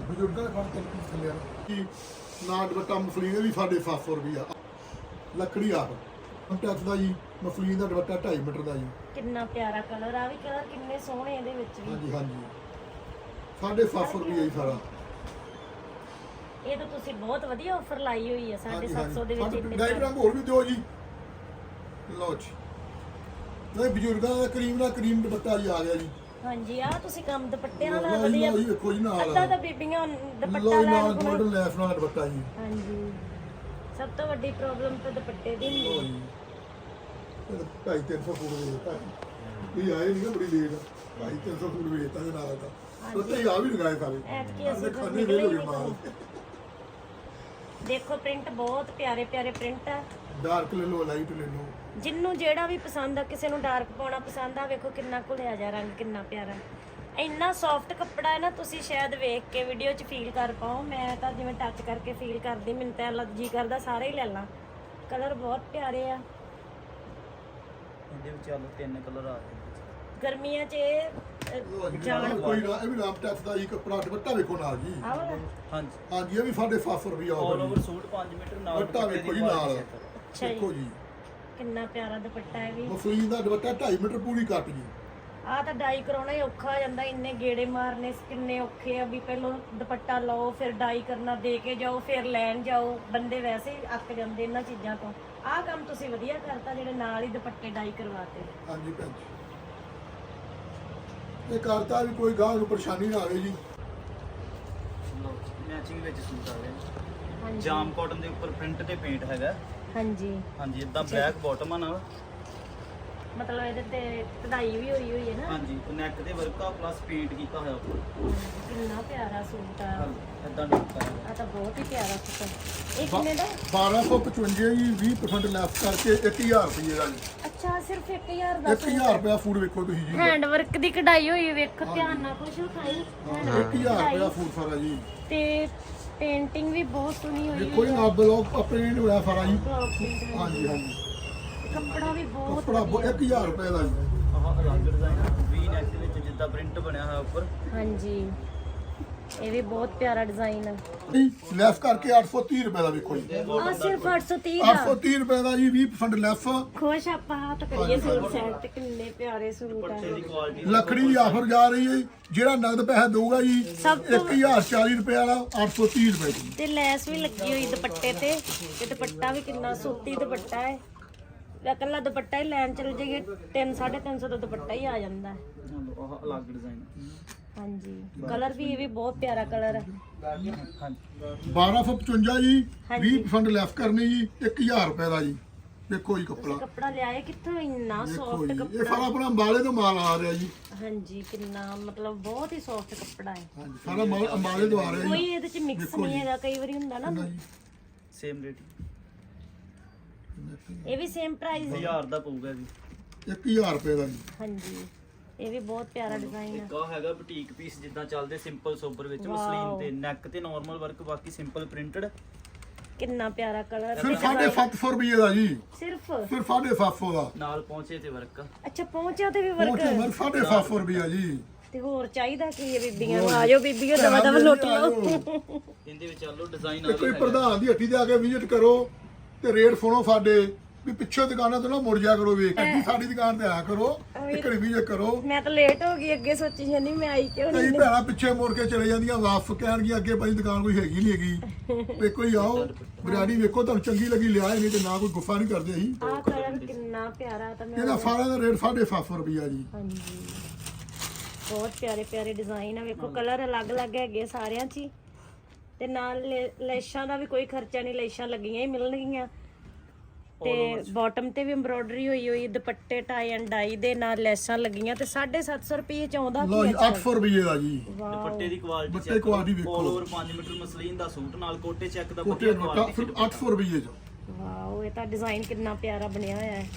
ਬਜ਼ੁਰਗਾਂ ਦੇ ਫੜ ਕੇ ਥੱਲੇ ਕੀ ਨਾ ਦੁਪੱਟਾ ਮਫਲੀਨ ਦਾ ਵੀ 750 ਰੁਪਿਆ ਲੱਕੜੀ ਆਪ। ਕੰਟੈਕਸ ਦਾ ਜੀ ਮਫਲੀਨ ਦਾ ਦੁਪੱਟਾ 2.5 ਮੀਟਰ ਦਾ ਜੀ। ਕਿੰਨਾ ਪਿਆਰਾ ਕਲਰ ਆ ਵੀ ਕਲਰ ਕਿੰਨੇ ਸੋਹਣੇ ਇਹਦੇ ਵਿੱਚ ਵੀ। ਹਾਂਜੀ ਹਾਂਜੀ। 750 ਰੁਪਿਆ ਜੀ ਸਾਰਾ। ਇਹ ਤਾਂ ਤੁਸੀਂ ਬਹੁਤ ਵਧੀਆ ਆਫਰ ਲਾਈ ਹੋਈ ਆ ਹਾਂਜੀ 750 ਦੇ ਵਿੱਚ ਹਾਂਜੀ ਇੰਨੇ। ਡਾਇਟ ਰੰਗ ਹੋਰ ਵੀ ਦਿਓ ਜੀ। ਲਓ ਜੀ। ਨਹੀਂ ਬਜ਼ੁਰਗਾਂ ਦਾ ਕਰੀਮ ਦਾ ਕਰੀਮ ਦੁਪੱਟਾ ਜੀ ਆ ਗਿਆ ਜੀ। ਹਾਂਜੀ ਆ ਤੁਸੀਂ ਕੰਮ ਦੁਪੱਟਿਆਂ ਜੀ ਵਧੀਆ। ਲਓ ਜੀ ਵੇਖੋ ਜੀ ਨਾਲ ਅੱਧਾ ਤਾਂ ਬੀਬੀਆਂ ਦੁਪੱਟਾ ਲਓ ਨਾਲ ਕੋਲ। ਗੋਲਡਨ ਲੈਸ ਨਾਲ ਦੁਪੱਟਾ ਜੀ। ਹਾਂਜੀ। ਸਭ ਤੋਂ ਵੱਡੀ ਪ੍ਰੋਬਲਮ ਤਾਂ ਦੁਪੱਟੇ ਦੀ ਹੁੰਦੀ ਹੈ ਫੁੱਟ ਦੇ ਦਿੱਤਾ ਇਹ ਆਏ ਨਹੀਂ ਨਾ ਬੜੀ ਲੇਟ ਢਾਈ ਤਿੰਨ ਸੌ ਫੁੱਟ ਵੇਚਤਾ ਦੇ ਨਾਲ ਦਾ ਉੱਤੇ ਆ ਵੀ ਲਗਾਏ ਸਾਰੇ। ਐਤਕੀ ਅਸੀਂ ਤਾਂ ਖਾਣੇ ਨਿਕਲੇ ਵੇਲ ਹੋ ਹੀ ਗਏ ਨਹੀਂ ਮਾਲ। ਦੇਖੋ ਪ੍ਰਿੰਟ ਬਹੁਤ ਪਿਆਰੇ ਪਿਆਰੇ ਪ੍ਰਿੰਟ ਆ। ਡਾਰਕ ਲੈ ਲਓ ਲਾਈਟ ਲੈ ਲਓ। ਜਿੰਨੂੰ ਜਿਹੜਾ ਵੀ ਪਸੰਦ ਆ ਕਿਸੇ ਨੂੰ ਡਾਰਕ ਪਾਉਣਾ ਪਸੰਦ ਆ ਵੇਖੋ ਕਿੰਨਾ ਘੁਲਿਆ ਜਾ ਰੰਗ ਕਿੰਨਾ ਪਿਆਰਾ। ਇੰਨਾ ਸੌਫਟ ਕੱਪੜਾ ਹੈ ਨਾ ਤੁਸੀਂ ਸ਼ਾਇਦ ਵੇਖ ਕੇ ਵੀਡੀਓ 'ਚ ਫੀਲ ਕਰ ਪਾਓ। ਮੈਂ ਤਾਂ ਜਿਵੇਂ ਟੱਚ ਕਰਕੇ ਫੀਲ ਕਰਦੀ ਮੈਨੂੰ ਤਾਂ ਲੱਗ ਜੀ ਕਰਦਾ ਸਾਰੇ ਹੀ ਲੈ ਲਾਂ। ਕਲਰ ਬਹੁਤ ਪਿਆਰੇ ਆ। ਇਹਦੇ ਵਿੱਚ ਆਲੂ ਤਿੰਨ ਕਲਰ ਆ ਜਾਂਦੇ ਗਰਮੀਆਂ 'ਚ ਇਹ ਅ, ਜਾਣ ਕੋਈ ਨਾ ਇਹ ਵੀ ਰਾਮ ਟੈਕਸ ਦਾ ਹੀ ਕੱਪੜਾ ਦੁਪੱਟਾ ਵੇਖੋ ਨਾਲ ਜੀ। ਆਹ। ਵਾਲਾ ਹਾਂਜੀ। ਹਾਂਜੀ ਇਹ ਵੀ 750 ਰੁਪਏ ਆਲ ਆਉਂਦਾ ਓਵਰ ਸੂਟ 5 ਮੀਟਰ ਨਾਲ ਦੁਪੱਟਾ ਦੁਪੱਟੇ ਵੇਖੋ ਦੀ ਜੀ ਨਾਲ। quality ਦੇਖੋ ਜੀ। ਕਿੰਨਾ ਪਿਆਰਾ ਦੁਪੱਟਾ ਹੈ ਵੀ। ਮਸਲੀਨ ਦਾ ਦੁਪੱਟਾ 2.5 ਮੀਟਰ ਪੂਰੀ ਕੱਟ ਜੀ। ਆਹ ਤਾਂ ਡਾਈ ਕਰਾਉਣਾ ਹੀ ਔਖਾ ਹੋ ਜਾਂਦਾ ਇੰਨੇ ਗੇੜੇ ਮਾਰਨੇ ਕਿੰਨੇ ਔਖੇ ਆ ਵੀ ਪਹਿਲਾਂ ਦੁਪੱਟਾ ਲਓ ਫਿਰ ਡਾਈ ਕਰਨਾ ਦੇ ਕੇ ਜਾਓ ਫਿਰ ਲੈਣ ਜਾਓ। ਬੰਦੇ ਵੈਸੇ ਹੀ ਅੱਕ ਜਾਂਦੇ ਇਹਨਾਂ ਚੀਜ਼ਾਂ ਤੋਂ। ਆਹ ਕੰਮ ਤੁਸੀਂ ਵਧੀਆ ਕਰਤਾ ਜਿਹੜੇ ਨਾਲ ਹੀ ਦੁਪੱਟੇ ਡਾਈ ਕਰਵਾਤੇ। ਹਾਂਜੀ ਭੈਣ ਜੀ। ਇਹ ਕਰਤਾ ਵੀ ਕੋਈ ਗਾਹ ਨੂੰ ਪਰੇਸ਼ਾਨੀ ਨਾ ਆਵੇ ਜੀ। ਲਓ ਮੈਚਿੰਗ ਵਿੱਚ ਸੂਟ ਆ ਗਿਆ ਹਾਂਜੀ। ਜਾਮ ਕਾਟਨ ਦੇ ਉੱਪਰ ਪ੍ਰਿੰਟ ਤੇ ਪੇਂਟ ਹੈਗਾ। ਹਾਂਜੀ। ਹਾਂਜੀ ਇਦਾਂ ਬਲੈਕ ਬਾਟਮ ਆ ਨਾਲ। ਮਤਲਬ ਇਹਦੇ ਤੇ ਕਢਾਈ ਵੀ ਹੋਈ ਹੋਈ ਹੈ ਨਾ। ਹਾਂਜੀ ਨੈਕ ਦੇ ਵਰਕ ਆ ਪਲੱਸ ਪੇਂਟ ਕੀਤਾ ਹੋਇਆ ਉੱਪਰ। ਕਿੰਨਾ ਪਿਆਰਾ ਸੂਟ ਆ। ਇਦਾਂ ਡਿੱਕਾ ਹੈਗਾ ਆ ਤਾਂ ਬਹੁਤ ਹੀ ਪਿਆਰਾ ਸੂਟ ਹੈ ਇਹ ਕਿੰਨੇ ਦਾ? 1255 ਜੀ 20% ਲੈਸ ਕਰਕੇ 1000 ਰੁਪਏ ਦਾ ਜੀ। ਅੱਛਾ ਸਿਰਫ 1000 ਦਾ 1000 ਰੁਪਏ ਫੂਡ ਵੇਖੋ ਤੁਸੀਂ ਜੀ। ਹੈਂਡ ਵਰਕ ਦੀ ਕਢਾਈ ਹੋਈ ਵੇਖੋ ਧਿਆਨ ਨਾਲ ਕੁਛ ਖਾਈ। 1000 ਰੁਪਏ ਫੂਡ ਸਾਰਾ ਜੀ। ਤੇ ਪੇਂਟਿੰਗ ਵੀ ਬਹੁਤ ਸੋਹਣੀ ਹੋਈ ਦੇਖੋ ਜੀ ਨਾ ਬਲੌਕ ਆਪਣੇ ਨੇ ਹੋਇਆ ਸਾਰਾ ਜੀ। ਹਾਂਜੀ ਹਾਂਜੀ ਹਾਂਜੀ। ਕੱਪੜਾ ਵੀ ਬਹੁਤ ਕੱਪੜਾ 1000 ਰੁਪਏ ਦਾ ਜੀ। ਆਹ ਅਲੱਗ ਡਿਜ਼ਾਈਨ ਵੀ ਨੈਕ ਦੇ ਵਿੱਚ ਜਿੱਦਾਂ ਪ੍ਰਿੰਟ ਬਣਿਆ ਹੋਇਆ ਉੱਪਰ। ਹਾਂਜੀ। ਇਹ ਵੀ ਬਹੁਤ ਪਿਆਰਾ ਡਿਜ਼ਾਈਨ ਆ। ਜੀ ਲੈਸ ਕਰਕੇ 830 ਰੁਪਏ ਦਾ ਵੇਖੋ ਜੀ। ਆ ਸਿਰਫ 830 ਦਾ। 830 ਰੁਪਏ ਦਾ ਜੀ 20% ਲੈਸ ਖੁਸ਼ ਆਪਾਂ ਹੱਥ ਕਰੀਏ ਸੂਟ ਸੈਟ ਤੇ ਕਿੰਨੇ ਪਿਆਰੇ ਸੂਟ ਆ। ਦੁਪੱਟੇ ਦੀ ਕੁਆਲਿਟੀ ਲੱਕੜੀ ਦੀ ਆਫਰ ਜਾ ਰਹੀ ਹੈ ਜਿਹੜਾ ਨਗਦ ਪੈਸਾ ਦਊਗਾ ਜੀ ਸਭ ਤੋਂ 1040 ਰੁਪਏ ਵਾਲਾ 830 ਰੁਪਏ ਦੀ ਤੇ ਲੈਸ ਵੀ ਲੱਗੀ ਹੋਈ ਦੁਪੱਟੇ ਤੇ ਤੇ ਦੁਪੱਟਾ ਵੀ ਕਿੰਨਾ ਸੂਤੀ ਦੁਪੱਟਾ ਹੈ। ਇਕੱਲਾ ਦੁਪੱਟਾ ਹੀ ਲੈਣ ਚਲ ਜਾਈਏ 3 350 ਦਾ ਦੁਪੱਟਾ ਹੀ ਆ ਜਾਂਦਾ ਹੈ। ਆਹ ਅਲੱਗ ਡਿਜ਼ਾਈਨ ਹਾਂਜੀ ਕਲਰ ਵੀ ਇਹ ਵੀ ਬਹੁਤ ਪਿਆਰਾ ਕਲਰ ਹੈ। ਹਾਂਜੀ। 1255 ਜੀ ਹਾਂਜੀ। 20% ਲੈਸ ਕਰਨੀ ਜੀ 1000 ਰੁਪਏ ਦਾ ਜੀ। ਦੇਖੋ ਜੀ ਕੱਪੜਾ। ਕੱਪੜਾ ਲਿਆਏ ਕਿੱਥੋਂ? ਇੰਨਾ ਦੇਖੋ ਸੌਫਟ ਜੀ ਇਹ ਕੱਪੜਾ ਸਾਰਾ ਆਪਣਾ ਅੰਬਾਲੇ ਤੋਂ ਮਾਲ ਆ ਰਿਹਾ ਜੀ। ਹਾਂਜੀ ਕਿੰਨਾ ਮਤਲਬ ਬਹੁਤ ਹੀ ਸੌਫਟ ਕੱਪੜਾ ਹੈ। ਹਾਂਜੀ ਸਾਰਾ ਮਾਲ ਅੰਬਾਲੇ ਤੋਂ ਆ ਰਿਹਾ ਕੋਈ ਜੀ ਇਹਦੇ ਚ ਮਿਕਸ ਦੇਖੋ ਨਹੀਂ ਜੀ। ਹੈਗਾ ਕਈ ਵਾਰੀ ਹੁੰਦਾ ਨਾ ਸੇਮ ਰੇਟ ਇਹ ਵੀ ਸੇਮ ਪ੍ਰਾਈਸ ਹੈ 1000 ਦਾ ਪਊਗਾ ਜੀ। 1000 ਰੁਪਏ ਦਾ ਜੀ। ਹਾਂਜੀ। ਇਹ ਵੀ ਬਹੁਤ ਪਿਆਰਾ ਡਿਜ਼ਾਈਨ ਹੈ ਇੱਕ ਆਹ ਹੈਗਾ ਬੁਟੀਕ ਪੀਸ ਜਿੱਦਾਂ ਚੱਲਦੇ ਸਿੰਪਲ ਸੋਬਰ ਵਿੱਚ। ਮਸਲੀਨ ਤੇ ਨੈਕ ਤੇ ਨਾਰਮਲ ਵਰਕ ਬਾਕੀ ਸਿੰਪਲ ਪ੍ਰਿੰਟਡ ਕਿੰਨਾ ਪਿਆਰਾ ਕਲਰ ਸਿਰਫ 750 ਰੁਪਏ ਦਾ ਜੀ। ਸਿਰਫ? ਸਿਰਫ 750 ਦਾ। ਨਾਲ ਪਹੁੰਚੇ ਤੇ ਵਰਕ ਅੱਛਾ ਪਹੁੰਚਿਆ ਤੇ ਵੀ ਪਹੁੰਚੇ ਵਰਕ ਮਰ 750 ਰੁਪਏ ਜੀ। ਤੇ ਹੋਰ ਚਾਹੀਦਾ ਕੀ ਹੈ ਬੀਬੀਆਂ ਨੂੰ? ਆਜੋ ਬੀਬੀਓ ਦਵਾ ਦਵਾ ਲੁੱਟ ਲਓ। ਇਹਦੇ ਵਿੱਚ ਆਲੋ ਡਿਜ਼ਾਈਨ ਆ ਕੋਈ ਪ੍ਰਧਾਨ ਦੀ ਹੱਟੀ ਤੇ ਆ ਕੇ ਵਿਜ਼ਿਟ ਕਰੋ। ਤੇ ਰੇਟ ਸੁਣੋ ਸਾਡੇ ਵੀ ਪਿੱਛੇ ਦੁਕਾਨਾਂ ਤੋਂ ਨਾ ਮੁੜ ਜਾ ਕਰੋ ਵੇਖ ਕੇ ਸਾਡੀ ਦੁਕਾਨ ਤੇ ਆਇਆ ਕਰੋ ਇੱਕ ਵਿਜ਼ਿਟ ਕਰੋ। ਮੈਂ ਤਾਂ ਲੇਟ ਹੋ ਗਈ ਅੱਗੇ ਸੋਚੀ ਜਾਂਦੀ ਮੈਂ ਆਈ ਕਿਉਂ ਕਈ ਨਹੀਂ ਭੈਣਾਂ ਪਿੱਛੇ ਮੁੜ ਕੇ ਚਲੇ ਜਾਂਦੀਆਂ ਵਾਪਸ ਕਹਿਣਗੀਆਂ ਅੱਗੇ ਭਾਈ ਦੁਕਾਨ ਕੋਈ ਹੈਗੀ ਨਹੀਂ ਹੈਗੀ। ਵੇਖੋ ਹੀ ਆਓ ਬਰਿਆੜੀ ਵੇਖੋ ਤੁਹਾਨੂੰ ਚੰਗੀ ਲੱਗੀ ਲਿਆ ਨਹੀਂ ਤੇ ਨਾ ਕੋਈ ਗੁੱਸਾ ਨਹੀਂ ਕਰਦੇ ਅਸੀਂ। ਆਹ ਕਲਰ ਕਿੰਨਾ ਪਿਆਰਾ ਤਾਂ ਮੈਂ ਇਹਦਾ ਸਾਰਾ ਦਾ ਰੇਟ 750 ਰੁਪਿਆ ਜੀ। ਹਾਂਜੀ। ਬਹੁਤ ਪਿਆਰੇ ਪਿਆਰੇ ਡਿਜ਼ਾਈਨ ਆ ਵੇਖੋ ਕਲਰ ਅਲੱਗ-ਅਲੱਗ ਹੈਗੇ ਸਾਰਿਆਂ 'ਚ ਹੀ। ਤੇ ਨਾਲ ਲੈ- ਲੈਸ਼ਾਂ ਦਾ ਵੀ ਕੋਈ ਖਰਚਾ ਨਹੀਂ ਲੈਸ਼ਾਂ ਲੱਗੀਆਂ ਹੀ ਮਿਲਣਗੀਆਂ। ਤੇ ਬਾਟਮ ਤੇ ਵੀ ਐਮਬ੍ਰੋਇਡਰੀ ਹੋਈ ਹੋਈ ਦੁਪੱਟੇ ਟਾਈ ਐਂਡ ਡਾਈ ਦੇ ਨਾਲ ਲੈਸਾਂ ਲੱਗੀਆਂ ਤੇ 750 ਰੁਪਏ ਚ ਆਉਂਦਾ ਕੀ ਜੀ 800 ਰੁਪਏ ਦਾ ਜੀ। ਦੁਪੱਟੇ ਦੀ ਕੁਆਲਿਟੀ ਦੁਪੱਟੇ quality ਵੇਖੋ। ਆਲ ਓਵਰ 5 ਮੀਟਰ ਮਸਲੀਨ ਦਾ ਸੂਟ ਨਾਲ ਕੋਟੇ ਚੈੱਕ ਦਾ ਕੋਟੇ ਵਧੀਆ ਕੁਆਲਿਟੀ ਸਿਰਫ 800 ਰੁਪਏ ਚ। ਵਾਓ ਇਹ ਤਾਂ ਡਿਜ਼ਾਈਨ ਕਿੰਨਾ ਪਿਆਰਾ ਬਣਿਆ ਹੋਇਆ ਹੈ।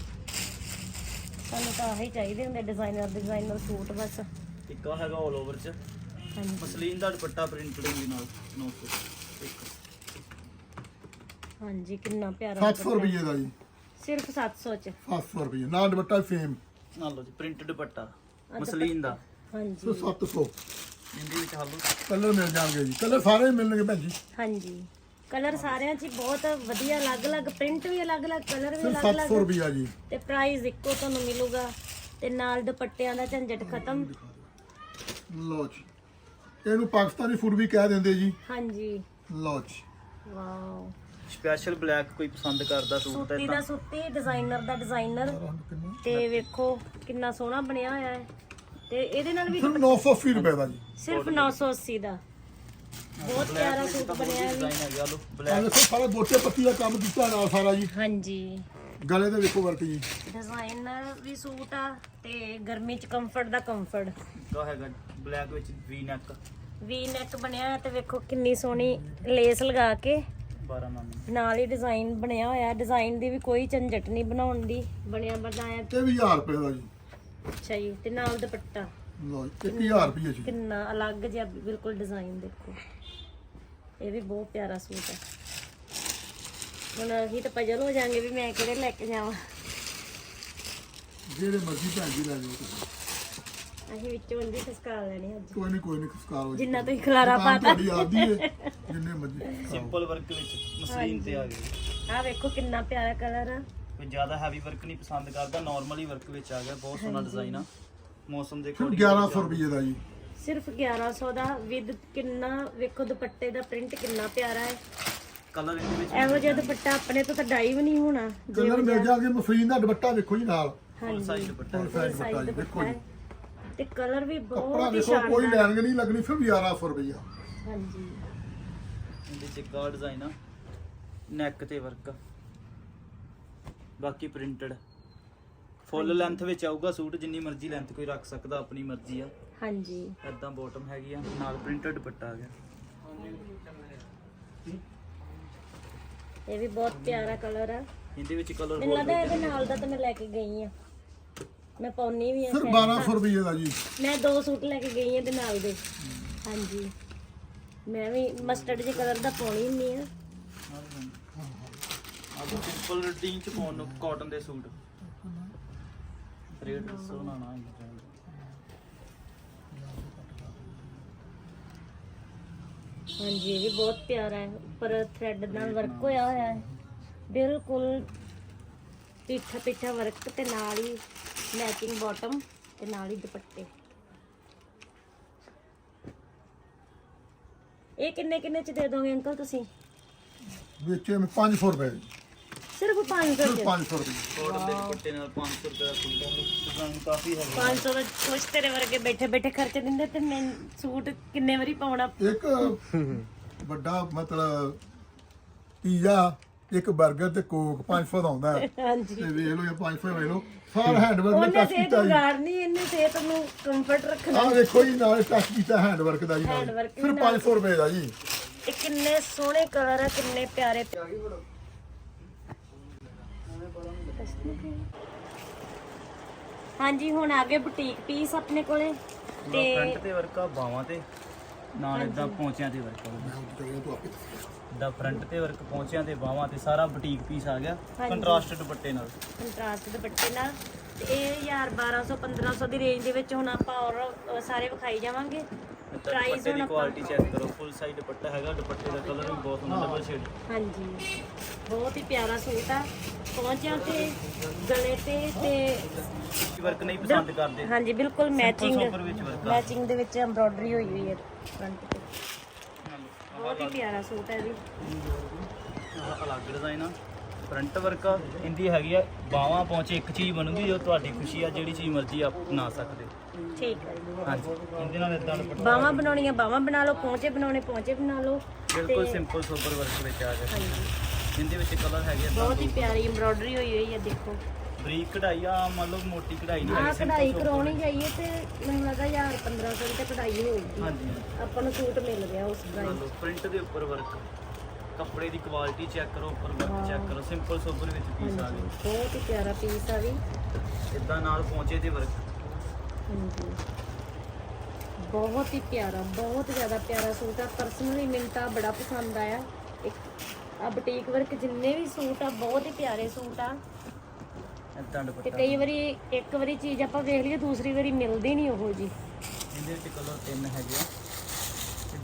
ਸਾਨੂੰ ਤਾਂ ਆਹੀ ਚਾਹੀਦੇ ਹੁੰਦੇ ਡਿਜ਼ਾਈਨਰ ਡਿਜ਼ਾਈਨਰ ਸੂਟ ਬਸ। ਇੱਕ ਹੈਗਾ ਆਲ ਓਵਰ ਚ। ਮਸਲੀਨ ਦਾ ਦੁਪੱਟਾ ਪ੍ਰਿੰਟਡ ਦੇ ਨਾਲ 900 ਇੱਕ। ਹਾਂਜੀ ਕਿੰਨਾ ਪਿਆਰਾ 700 ਰੁਪਏ ਦਾ ਜੀ। ਸਿਰਫ 700 ਚ। 700 ਰੁਪਏ ਨਾਲ ਦੁਪੱਟਾ ਸੇਮ ਨਾਲ ਲਓ ਜੀ ਪ੍ਰਿੰਟਡ ਦੁਪੱਟਾ ਮਸਲੀਨ ਦਾ। ਹਾਂਜੀ। 700 ਇਹਦੇ ਵਿੱਚ ਹਾਲੋ ਕਲਰ ਮਿਲ ਜਾਣਗੇ ਜੀ। ਕਲਰ ਸਾਰੇ ਹੀ ਮਿਲਣਗੇ ਭੈਣ ਜੀ। ਹਾਂਜੀ। ਕਲਰ ਸਾਰਿਆਂ 'ਚ ਹੀ ਬਹੁਤ ਵਧੀਆ ਅਲੱਗ-ਅਲੱਗ ਪ੍ਰਿੰਟ ਵੀ ਅਲੱਗ-ਅਲੱਗ ਕਲਰ ਵੀ ਸਿਰਫ ਅਲੱਗ-ਅਲੱਗ। 700 ਰੁਪਿਆ ਜੀ। ਤੇ ਪ੍ਰਾਈਸ ਇੱਕੋ ਤੁਹਾਨੂੰ ਮਿਲੂਗਾ। ਤੇ ਨਾਲ ਦੁਪੱਟਿਆਂ ਦਾ ਝੰਜਟ ਖਤਮ। ਲਓ ਜੀ। ਇਹਨੂੰ ਪਾਕਿਸਤਾਨੀ ਫੂਡ ਵੀ ਕਹਿ ਦਿੰਦੇ ਜੀ। ਹਾਂਜੀ। ਲਓ ਜੀ। ਵਾਓ। ਸਪੈਸ਼ਲ ਬਲੈਕ ਕੋਈ ਪਸੰਦ ਕਰਦਾ ਸੂਟ ਤਾਂ ਸੁੱਤੀ ਦਾ ਸੁੱਤੀ ਡਿਜ਼ਾਈਨਰ ਦਾ ਡਿਜ਼ਾਈਨਰ ਤੇ ਵੇਖੋ ਕਿੰਨਾ ਸੋਹਣਾ ਬਣਿਆ ਹੋਇਆ ਹੈ। ਤੇ ਇਹਦੇ ਨਾਲ ਵੀ ਸਿਰਫ 980 ਰੁਪਏ ਦਾ ਜੀ। ਸਿਰਫ 980 ਦਾ। ਬਹੁਤ ਪਿਆਰਾ ਸੂਟ ਬਣਿਆ ਹੈ ਵੀ ਡਿਜ਼ਾਈਨ ਹੈਗਾ ਲੋ ਆ ਬਲੈਕ ਦੇਖੋ ਸਾਰਾ ਗੋਟੇ ਪੱਤੀ ਦਾ ਕੰਮ ਕੀਤਾ ਨਾਲ ਸਾਰਾ ਜੀ। ਹਾਂਜੀ। ਗਲੇ ਤੇ ਵੇਖੋ ਵਰਕ ਜੀ। ਡਿਜ਼ਾਈਨਰ ਵੀ ਸੂਟ ਆ ਤੇ ਗਰਮੀ 'ਚ ਕੰਫਰਟ ਦਾ ਕੰਫਰਟ ਕਾ ਹੈਗਾ ਬਲੈਕ ਵਿੱਚ ਵੀ ਨੈਕ ਵੀ ਨੈਕ ਬਣਿਆ ਤੇ ਵੇਖੋ ਕਿੰਨੀ ਸੋਹਣੀ ਲੇਸ ਲਗਾ ਕੇ। 12 ਨਾਮ ਨਾਲ ਹੀ ਡਿਜ਼ਾਈਨ ਬਣਿਆ ਹੋਇਆ। ਡਿਜ਼ਾਈਨ ਦੀ ਵੀ ਕੋਈ ਝੰਜਟ ਨਹੀਂ ਬਣਾਉਣ ਦੀ। ਬਣਿਆ ਬਣਾਇਆ। ਇਹ ਵੀ 1000 ਰੁਪਏ ਦਾ ਜੀ। ਅੱਛਾ ਜੀ ਤੇ ਨਾਲ ਦੁਪੱਟਾ। ਜੀ 1000 ਰੁਪਏ ਜੀ। ਕਿੰਨਾ ਅਲੱਗ ਜਿਹਾ ਬਿਲਕੁਲ ਡਿਜ਼ਾਈਨ ਦੇਖੋ। ਇਹ ਵੀ ਬਹੁਤ ਪਿਆਰਾ ਸੂਟ ਹੈ ਹੁਣ ਅਸੀਂ ਤਾਂ ਪਜਲ ਹੋ ਜਾਾਂਗੇ ਵੀ ਮੈਂ ਕਿਹੜੇ ਲੈ ਕੇ ਜਾਵਾਂ। ਜਿਹੜੇ ਮਰਜ਼ੀ ਭੈਣ ਜੀ ਲੈ ਜਾਓ ਤੁਸੀਂ। ਅਸੀਂ ਵਿੱਚੋਂ ਉਂਝ ਖਸਕਾ ਲੈਣੇ ਅੱਜ। ਕੋਈ ਨਹੀਂ ਕੋਈ ਨਹੀਂ ਖਸਕਾਰ ਹੋ ਜਿੰਨਾ ਤੁਸੀਂ ਖਲਾਰਾ ਪਾਤਾ। ਤੁਹਾਡੀ ਆਪਦੀ ਹੈ ਜਿੰਨੇ ਮਰਜ਼ੀ। ਸਿੰਪਲ ਵਰਕ ਵਿੱਚ ਮਸਲੀਨ ਤੇ ਆ ਗਈ ਆਹ ਵੇਖੋ ਕਿੰਨਾ ਪਿਆਰਾ ਕਲਰ ਆ। ਕੋਈ ਜ਼ਿਆਦਾ ਹੈਵੀ ਵਰਕ ਨਹੀਂ ਪਸੰਦ ਕਰਦਾ ਨਾਰਮਲੀ ਵਰਕ ਵਿੱਚ ਆ ਗਿਆ ਬਹੁਤ ਸੋਹਣਾ ਡਿਜ਼ਾਈਨ ਆ। ਮੌਸਮ ਦੇ ਸਿਰਫ according 1100 ਰੁਪਏ ਦਾ ਜੀ। ਸਿਰਫ 1100 ਦਾ ਵਿਦ ਕਿੰਨਾ ਵੇਖੋ ਦੁਪੱਟੇ ਦਾ ਪ੍ਰਿੰਟ ਕਿੰਨਾ ਪਿਆਰਾ ਹੈ ਕਲਰ ਇਹਦੇ ਵਿੱਚ ਇਹੋ ਜਿਹਾ ਦੁਪੱਟਾ ਆਪਣੇ ਤੋਂ ਤਾਂ ਡਾਈ ਵੀ ਨਹੀਂ ਹੋਣਾ ਕਲਰ ਮਿਲ ਜਾਣਗੇ ਮਸਲੀਨ ਦਾ ਦੁਪੱਟਾ ਵੇਖੋ ਜੀ ਨਾਲ। ਫੁੱਲ ਸਾਈਜ਼ ਦੁਪੱਟਾ। ਫੁੱਲ ਸਾਈਜ਼ ਸਾਈਜ਼ ਦੁਪੱਟਾ ਜੀ ਦੁਪੱਟਾ ਵੇਖੋ ਹੈ ਜੀ ਤੇ ਕਲਰ ਵੀ ਕੱਪੜਾ ਬਹੁਤ ਹੀ ਕੋਈ ਸ਼ਾਨਦਾਰ ਲੈਣਗੇ ਨਹੀਂ ਲੱਗਣੀ ਸਿਰਫ 1100 ਰੁਪਏ ਹਾਂਜੀ। ਇਹਦੇ ਚ ਇੱਕ ਆਹ ਡਿਜ਼ਾਈਨ ਆ ਨੈਕ ਤੇ ਵਰਕ ਬਾਕੀ ਪ੍ਰਿੰਟਡ ਫੁੱਲ ਲੈਂਥ ਵਿੱਚ ਆਊਗਾ ਸੂਟ ਜਿੰਨੀ ਮਰਜ਼ੀ ਲੈਂਥ ਕੋਈ ਰੱਖ ਸਕਦਾ ਆਪਣੀ ਮਰਜ਼ੀ ਆ। ਹਾਂਜੀ। ਐਦਾਂ ਬਾਟਮ ਹੈਗੀ ਆ ਨਾਲ ਪ੍ਰਿੰਟਡ ਦੁਪੱਟਾ ਆ ਗਿਆ। ਇਹ ਵੀ ਬਹੁਤ ਪਿਆਰਾ ਕਲਰ ਆ। ਇਹਦੇ ਵਿੱਚ ਕਲਰ ਮੈਨੂੰ ਲੱਗਦਾ ਇਹਦੇ ਨਾਲ ਦਾ ਤਾਂ ਮੈਂ ਲੈ ਕੇ ਗਈ ਆ। ਮੈਂ ਪਾਉਣੀ ਵੀ ਆ ਸ਼ਾਇਦ। 1200 ਰੁਪਏ ਦਾ ਜੀ। ਮੈਂ ਦੋ ਸੂਟ ਲੈ ਕੇ ਗਈ ਆ ਇਹਦੇ ਨਾਲ ਦੇ। ਹਾਂਜੀ। ਮੈਂ ਵੀ ਮਸਟਰਡ ਜਿਹੇ ਕਲਰ ਦਾ ਪਾਉਣੀ ਹੁੰਦੀ ਆ। ਆਹ ਸਿੰਪਲ ਰੂਟੀਨ ਚ ਪਾਉਣ ਨੂੰ ਕਾਟਨ ਦੇ ਸੂਟ। ਰੇਟ ਸੋਨਾ ਨਾ ਹਾਂਜੀ ਇਹ ਵੀ ਬਹੁਤ ਪਿਆਰਾ ਹੈ। ਉੱਪਰ ਥ੍ਰੈਡ ਨਾਲ ਵਰਕ ਹੋਇਆ ਹੋਇਆ ਹੈ। ਬਿਲਕੁਲ ਪਿੱਠਾ ਪਿੱਠਾ ਵਰਕ ਤੇ ਨਾਲ ਹੀ ਮੈਚਿੰਗ ਬਾਟਮ ਤੇ ਨਾਲ ਹੀ ਦੁਪੱਟੇ। ਇਹ ਕਿੰਨੇ ਕਿੰਨੇ ਚ ਦੇ ਦੋਗੇ ਅੰਕਲ ਤੁਸੀਂ? ਵੇਚੇ ਮੈਂ 500 ਰੁਪਏ। ਸਿਰਫ 500 ਸਿਰਫ ਚ 500 ਰੁਪਏ। ਕਾਟਨ ਦੇ ਦੁਪੱਟੇ ਨਾਲ 500 ਰੁਪਏ ਦਾ ਸੂਟ ਆ ਡਿਜ਼ਾਈਨ ਕਾਫੀ ਹੈ 500 ਦਾ ਕੁਛ ਤੇਰੇ ਵਰਗੇ ਬੈਠੇ ਬੈਠੇ ਖਰਚ ਦਿੰਦੇ ਤੇ ਮੈਂ ਸੂਟ ਕਿੰਨੇ ਵਾਰੀ ਪਾਉਣਾ? ਇੱਕ ਵੱਡਾ ਮਤਲਬ ਪੀਜ਼ਾ ਇੱਕ 버ਗਰ ਤੇ ਕੋਕ 500 ਦਾ ਆਉਂਦਾ ਹੈ। ਹਾਂਜੀ। ਤੇ ਵੇਖ ਲਓ ਇਹ 500 ਵੇਖ ਲਓ। ਸਾਰਾ ਹੈਂਡਵਰਕ ਉਹਨੇ ਦਾ ਟੱਚ ਸਿਹਤ ਕੀਤਾ ਜੀ। ਵਿਗਾੜਨੀ ਇਹਨੇ ਸਿਹਤ ਨੂੰ ਕੰਫਰਟ ਰੱਖਣਾ। ਆਹ ਵੇਖੋ ਜੀ ਨਾਲ ਟੱਚ ਕੀਤਾ ਹੈਂਡਵਰਕ ਦਾ ਜੀ ਨਾਲ। Handwork ਵੀ ਸਿਰਫ ਨਾਲ। 500 ਰੁਪਏ ਦਾ ਜੀ। ਇਹ ਕਿੰਨੇ ਸੋਹਣੇ ਕਲਰ ਆ ਕਿੰਨੇ ਪਿਆਰੇ। ਹਾਂਜੀ ਹੁਣ ਆ ਗਏ ਬੁਟੀਕ ਪੀਸ ਆਪਣੇ ਕੋਲੇ ਤੇ ਫਰੰਟ ਤੇ ਵਰਕ ਆ ਬਾਵਾਂ ਤੇ ਨਾਲ ਇਦਾਂ ਪੌਂਚਿਆਂ ਤੇ ਵਰਕ ਆ। ਦਾ ਫਰੰਟ ਤੇ ਵਰਕ ਪੌਂਚਿਆਂ ਤੇ ਬਾਵਾਂ ਤੇ ਸਾਰਾ ਬੁਟੀਕ ਪੀਸ ਆ ਗਿਆ। ਕੰਟਰਾਸਟ ਦੁਪੱਟੇ ਨਾਲ। ਕੰਟਰਾਸਟ ਦੁਪੱਟੇ ਨਾਲ। ਤੇ ਇਹ 1200 1500 ਦੀ ਰੇਂਜ ਦੇ ਵਿੱਚ ਹੁਣ ਆਪਾਂ ਔਰ ਸਾਰੇ ਵਿਖਾਈ ਜਾਵਾਂਗੇ। ਪ੍ਰਾਈਸ ਦੁਪੱਟੇ ਦੀ ਕੁਆਲਿਟੀ ਚੈੱਕ ਕਰੋ ਫੁੱਲ ਸਾਈਜ਼ ਦੁਪੱਟਾ ਹੈਗਾ ਦੁਪੱਟੇ ਦਾ ਕਲਰ ਵੀ ਬਹੁਤ ਸੋਹਣਾ ਡਬਲ ਸ਼ੇਡ ਹਾਂਜੀ। ਬਹੁਤ ਹੀ ਪਿਆਰਾ ਸੂਟ ਆ। ਪਹੁੰਚਿਆ ਤੇ ਗਲੇ ਤੇ ਤੇ ਵਰਕ ਨਹੀਂ ਪਸੰਦ ਕਰਦੇ। ਹਾਂਜੀ ਬਿਲਕੁਲ ਮੈਚਿੰਗ ਮੈਚਿੰਗ ਦੇ ਵਿੱਚ ਐਮਬ੍ਰੋਇਡਰੀ ਹੋਈ ਹੋਈ ਹੈ ਫਰੰਟ ਤੇ। ਬਹੁਤ ਹੀ ਪਿਆਰਾ ਸੂਟ ਹੈ ਵੀ ਅਲੱਗ ਡਿਜ਼ਾਈਨ ਆ। ਫਰੰਟ ਵਰਕ ਇੰਦੀ ਹੈਗੀ ਆ ਬਾਵਾਂ ਪਹੁੰਚੇ ਇੱਕ ਚੀਜ਼ ਬਣੂਗੀ ਜੋ ਤੁਹਾਡੀ ਖੁਸ਼ੀ ਆ ਜਿਹੜੀ ਚੀਜ਼ ਮਰਜ਼ੀ ਆਪ ਬਣਾ ਸਕਦੇ ਠੀਕ ਹੈ ਹਾਂਜੀ ਇਹਦੇ ਨਾਲ ਇਦਾਂ ਦੁਪੱਟਾ ਬਾਹਾਂ ਬਣਾਉਣੀਆਂ ਬਾਹਾਂ ਬਣਾ ਲਓ ਪਹੁੰਚੇ ਬਣਾਉਣੇ ਪਹੁੰਚੇ ਬਣਾ ਲਓ। ਬਿਲਕੁਲ ਸਿੰਪਲ ਸੋਬਰ ਵਰਕ ਵਿੱਚ ਆ ਗਿਆ ਹਾਂਜੀ। ਇਹਦੇ ਵਿੱਚ ਕਲਰ ਹੈਗੇ ਆ ਬਹੁਤ ਹੀ ਪਿਆਰੀ ਐਮਬ੍ਰੋਇਡਰੀ ਹੋਈ ਹੋਈ ਹੈ ਦੇਖੋ। ਬਰੀਕ ਕਢਾਈ ਆ ਮੰਨ ਲਓ ਮੋਟੀ ਕਢਾਈ ਨਹੀਂ ਆਹ ਹੈਗੀ ਕਢਾਈ simple ਕਰਾਉਣੀ ਜਾਈਏ ਤੇ ਮੈਨੂੰ ਲੱਗਾ 1000 1500 ਦੀ ਤੇ ਕਢਾਈ ਹੋਊਗੀ ਹਾਂਜੀ। ਆਪਾਂ ਨੂੰ ਸੂਟ ਮਿਲ ਗਿਆ ਉਸ ਦਾ ਮੰਨ ਲਓ ਪ੍ਰਿੰਟ ਦੇ ਉੱਪਰ ਵਰਕ ਕੱਪੜੇ ਦੀ ਕੁਆਲਿਟੀ ਚੈੱਕ ਕਰੋ ਉੱਪਰ ਵਰਕ ਚੈੱਕ ਕਰੋ ਸਿੰਪਲ ਸੋਬਰ ਵਿੱਚ ਪੀਸ ਆ ਗਏ। ਬਹੁਤ ਹੀ ਪਿਆਰਾ ਪੀਸ ਆ ਵੀ। ਇਦਾਂ ਨਾਲ ਪਹੁੰਚੇ ਤੇ ਵਰਕ ਹਾਂਜੀ। ਬਹੁਤ ਹੀ ਪਿਆਰਾ ਬਹੁਤ ਜ਼ਿਆਦਾ ਪਿਆਰਾ ਸੂਟ ਆ। ਪਰਸਨਲੀ ਮੈਨੂੰ ਤਾਂ ਬੜਾ ਪਸੰਦ ਆਇਆ। ਇੱਕ ਆ ਬੁਟੀਕ ਵਰਕ ਜਿੰਨੇ ਵੀ ਸੂਟ ਆ ਬਹੁਤ ਹੀ ਪਿਆਰੇ ਸੂਟ ਆ। ਇਦਾਂ ਤੇ ਦੁਪੱਟਾ ਕਈ ਵਾਰੀ ਇੱਕ ਵਾਰੀ ਚੀਜ਼ ਆਪਾਂ ਵੇਖ ਲਈਏ ਦੂਸਰੀ ਵਾਰੀ ਮਿਲਦੀ ਨਹੀਂ ਉਹੋ ਜੀ ਇਹਦੇ ਵਿੱਚ ਕਲਰ ਤਿੰਨ ਹੈਗੇ ਆ।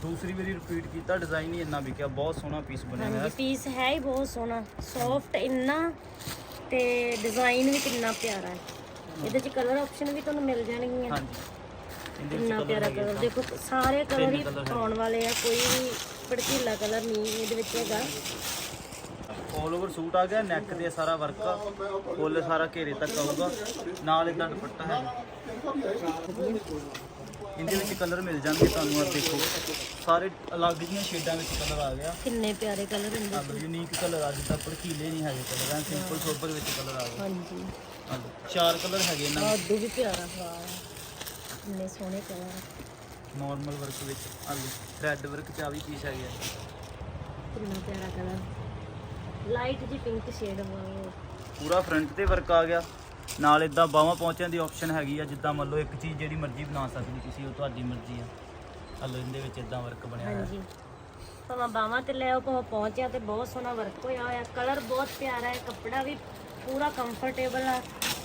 ਦੂਸਰੀ ਵਾਰੀ ਰਿਪੀਟ ਕੀਤਾ ਡਿਜ਼ਾਈਨ ਹੀ ਇੰਨਾ ਵਿਕਿਆ ਬਹੁਤ ਸੋਹਣਾ ਪੀਸ ਬਣਿਆ ਹੋਇਆ। ਹਾਂਜੀ ਪੀਸ ਹੈ ਹੀ ਬਹੁਤ ਸੋਹਣਾ ਸੌਫਟ ਇੰਨਾ ਤੇ ਡਿਜ਼ਾਈਨ ਵੀ ਕਿੰਨਾ ਪਿਆਰਾ ਹੈ। ਇਹਦੇ ਚ ਕਲਰ ਆਪਸ਼ਨ ਵੀ ਤੁਹਾਨੂੰ ਮਿਲ ਜਾਣਗੀਆਂ। ਹਾਂਜੀ ਇਹਦੇ ਵਿੱਚ ਕਲਰ ਪਿਆਰਾ ਹੈਗੇ ਕਲਰ। ਦੇਖੋ ਸਾਰੇ ਕਲਰ ਹੀ colour ਹੈਗੇ। ਆਉਣ ਵਾਲੇ ਆ ਕੋਈ ਵੀ ਭੜਕੀਲਾ ਕਲਰ ਨਹੀਂ ਇਹਦੇ ਵਿੱਚ ਹੈਗਾ। ਆਲ ਓਵਰ ਸੂਟ ਆ ਗਿਆ ਨੈਕ ਤੇ ਸਾਰਾ ਵਰਕ ਆ। ਫੁੱਲ ਸਾਰਾ ਘੇਰੇ ਤੱਕ ਆਊਗਾ। ਨਾਲ ਇਦਾਂ ਦੁਪੱਟਾ ਹੈ ਇਹਦੇ ਵਿੱਚ ਕਲਰ ਮਿਲ ਜਾਣਗੇ ਤੁਹਾਨੂੰ ਆ ਦੇਖੋ। ਸਾਰੇ ਅਲੱਗ ਜਿਹੀਆਂ ਸ਼ੇਡਾਂ ਵਿੱਚ ਕਲਰ ਆ ਗਿਆ। ਕਿੰਨੇ ਪਿਆਰੇ ਕਲਰ ਹੁੰਦੇ ਆ ਯੂਨੀਕ ਕਲਰ ਆ ਜਿੱਦਾਂ ਭੜਕੀਲੇ ਨਹੀਂ ਹੈਗੇ ਕਲਰ ਐ ਸਿੰਪਲ ਸੋਬਰ ਵਿੱਚ ਕਲਰ ਆ ਗਿਆ ਹਾਂਜੀ। ਆ ਲਓ, ਚਾਰ ਕਲਰ ਹੈਗੇ ਇਹਨਾਂ ਆਹ ਉਦੋਂ ਵੀ ਪਿਆਰਾ ਵਾਹ ਕਿੰਨੇ ਸੋਹਣੇ ਕਲਰ ਨਾਰਮਲ ਵਰਕ ਵਿੱਚ ਆ ਥ੍ਰੈਡ ਵਰਕ ਚ ਆ ਵੀ ਪੀਸ ਹੈਗੇ ਆ। ਕਿੰਨਾ ਪਿਆਰਾ ਕਲਰ ਲਾਈਟ ਜੀ ਪਿੰਕ ਸ਼ੇਡ ਵਾਓ ਪੂਰਾ ਫਰੰਟ ਤੇ ਵਰਕ ਆ ਗਿਆ। ਨਾਲ ਇਦਾਂ ਬਾਹਾਂ ਪਹੁੰਚਣ ਦੀ ਆਪਸ਼ਨ ਹੈਗੀ ਆ ਜਿੱਦਾਂ ਮੰਨ ਲਓ ਇੱਕ ਚੀਜ਼ ਜਿਹੜੀ ਮਰਜ਼ੀ ਬਣਾ ਸਕਦੇ ਤੁਸੀਂ ਉਹ ਤੁਹਾਡੀ ਮਰਜ਼ੀ ਆ। ਹਲੋ ਇਹਦੇ ਵਿੱਚ ਇਦਾਂ ਵਰਕ ਬਣਿਆ ਹੋਇਆ। ਹਾਂਜੀ। ਭਾਵੇਂ ਬਾਹਾਂ ਤੇ ਲੈ ਆਓ ਭਾਵੇਂ ਪਹੁੰਚਿਆ ਤੇ ਬਹੁਤ ਸੋਹਣਾ ਵਰਕ ਹੋਇਆ ਹੋਇਆ ਕਲਰ ਬਹੁਤ ਪਿਆਰਾ ਹੈ ਕੱਪੜਾ ਵੀ ਪੂਰਾ ਕੰਫਰਟੇਬਲ ਆ।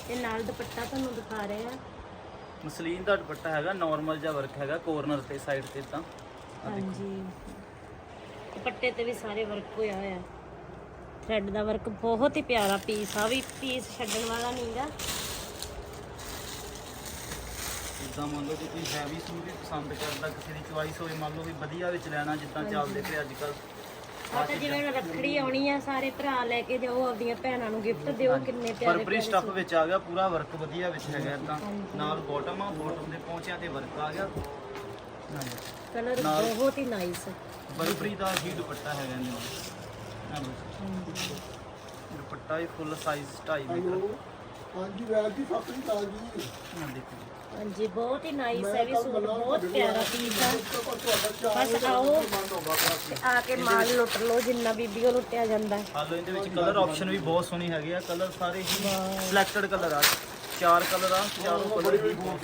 ਤੇ ਨਾਲ ਦੁਪੱਟਾ ਤੁਹਾਨੂੰ ਦਿਖਾ ਰਹੇ ਆ। ਮਸਲੀਨ ਦਾ ਦੁਪੱਟਾ ਹੈਗਾ ਨਾਰਮਲ ਜਿਹਾ ਵਰਕ ਹੈਗਾ ਕੋਰਨਰ ਤੇ ਸਾਈਡ ਤੇ ਤਾਂ। ਹਾਂਜੀ। ਦੁਪੱਟੇ ਤੇ ਵੀ ਸਾਰੇ ਵਰਕ ਹੋਇਆ ਹੋਇਆ। ਥ੍ਰੈਡ ਦਾ ਵਰਕ ਬਹੁਤ ਹੀ ਪਿਆਰਾ ਪੀਸ ਆ ਵੀ ਪੀਸ ਛੱਡਣ ਵਾਲਾ ਨਹੀਂਗਾ। ਜਿੱਦਾਂ ਮੰਨ ਲਓ ਜੇ ਕੋਈ ਹੈਵੀ ਸੂਟ ਵੀ ਪਸੰਦ ਕਰਦਾ ਕਿਸੇ ਦੀ ਚੁਆਇਸ ਹੋਵੇ ਮੰਨ ਲਓ ਵੀ ਵਧੀਆ ਵਿੱਚ ਲੈਣਾ ਜਿੱਦਾਂ ਚੱਲਦੇ ਪਏ ਅੱਜ ਕੱਲ ਆ ਤਾਂ ਜਿਵੇਂ ਹੁਣ ਰੱਖੜੀ ਆਉਣੀ ਆ ਸਾਰੇ ਭਰਾ ਲੈ ਕੇ ਜਾਓ ਆਪਦੀਆਂ ਭੈਣਾਂ ਨੂੰ ਗਿਫਟ ਦਿਓ ਕਿੰਨੇ ਪਿਆਰੇ ਪਰਪਰੀ ਸਟੱਫ ਵਿੱਚ ਆ ਗਿਆ ਪੂਰਾ ਵਰਕ ਵਧੀਆ ਵਿੱਚ ਹੈਗਾ ਤਾਂ ਨਾਲ ਬਾਟਮ ਆ ਬਾਟਮ ਦੇ ਪਹੁੰਚਿਆਂ ਤੇ ਵਰਕ ਆ ਗਿਆ। ਹਾਂਜੀ ਕਲਰ ਨਾਲ- ਬਹੁਤ ਹੀ ਨਾਈਸ ਬਰਬਰੀ ਦਾ ਹੀ ਦੁਪੱਟਾ ਹੈਗਾ ਆਹ ਲਓ। ਦੁਪੱਟਾ ਵੀ ਫੁੱਲ ਸਾਈਜ਼ 2.5 ਮੀਟਰ। ਹੈਲੋ? ਹਾਂਜੀ ਵੈਲ ਜੀ ਸਤਿ ਸ੍ਰੀ ਅਕਾਲ ਜੀ। ਆਹ ਦੇਖੋ ਜੀ। ਹਾਂਜੀ ਬਹੁਤ ਹੀ ਨਾਈਸ ਹੈ ਵੀ ਸੂਟ ਬਹੁਤ ਪਿਆਰਾ ਪੀਸ ਆ। ਬਸ ਆਓ ਤੇ ਆ ਕੇ ਮਾਲ ਲੁੱਟ ਲਓ ਜਿੰਨਾ ਬੀਬੀਓ ਲੁੱਟਿਆ ਜਾਂਦਾ ਹੈ। ਆਹ ਲਓ ਇਹਦੇ ਵਿੱਚ ਕਲਰ ਆਪਸ਼ਨ ਵੀ ਬਹੁਤ ਸੋਹਣੇ ਹੈਗੇ ਆ। ਕਲਰ ਸਾਰੇ ਹੀ ਸਿਲੈਕਟਡ ਕਲਰ ਆ। ਚਾਰ ਕਲਰ ਆ ਚਾਰੋਂ ਕਲਰ ਹੀ ਹਾਂਜੀ।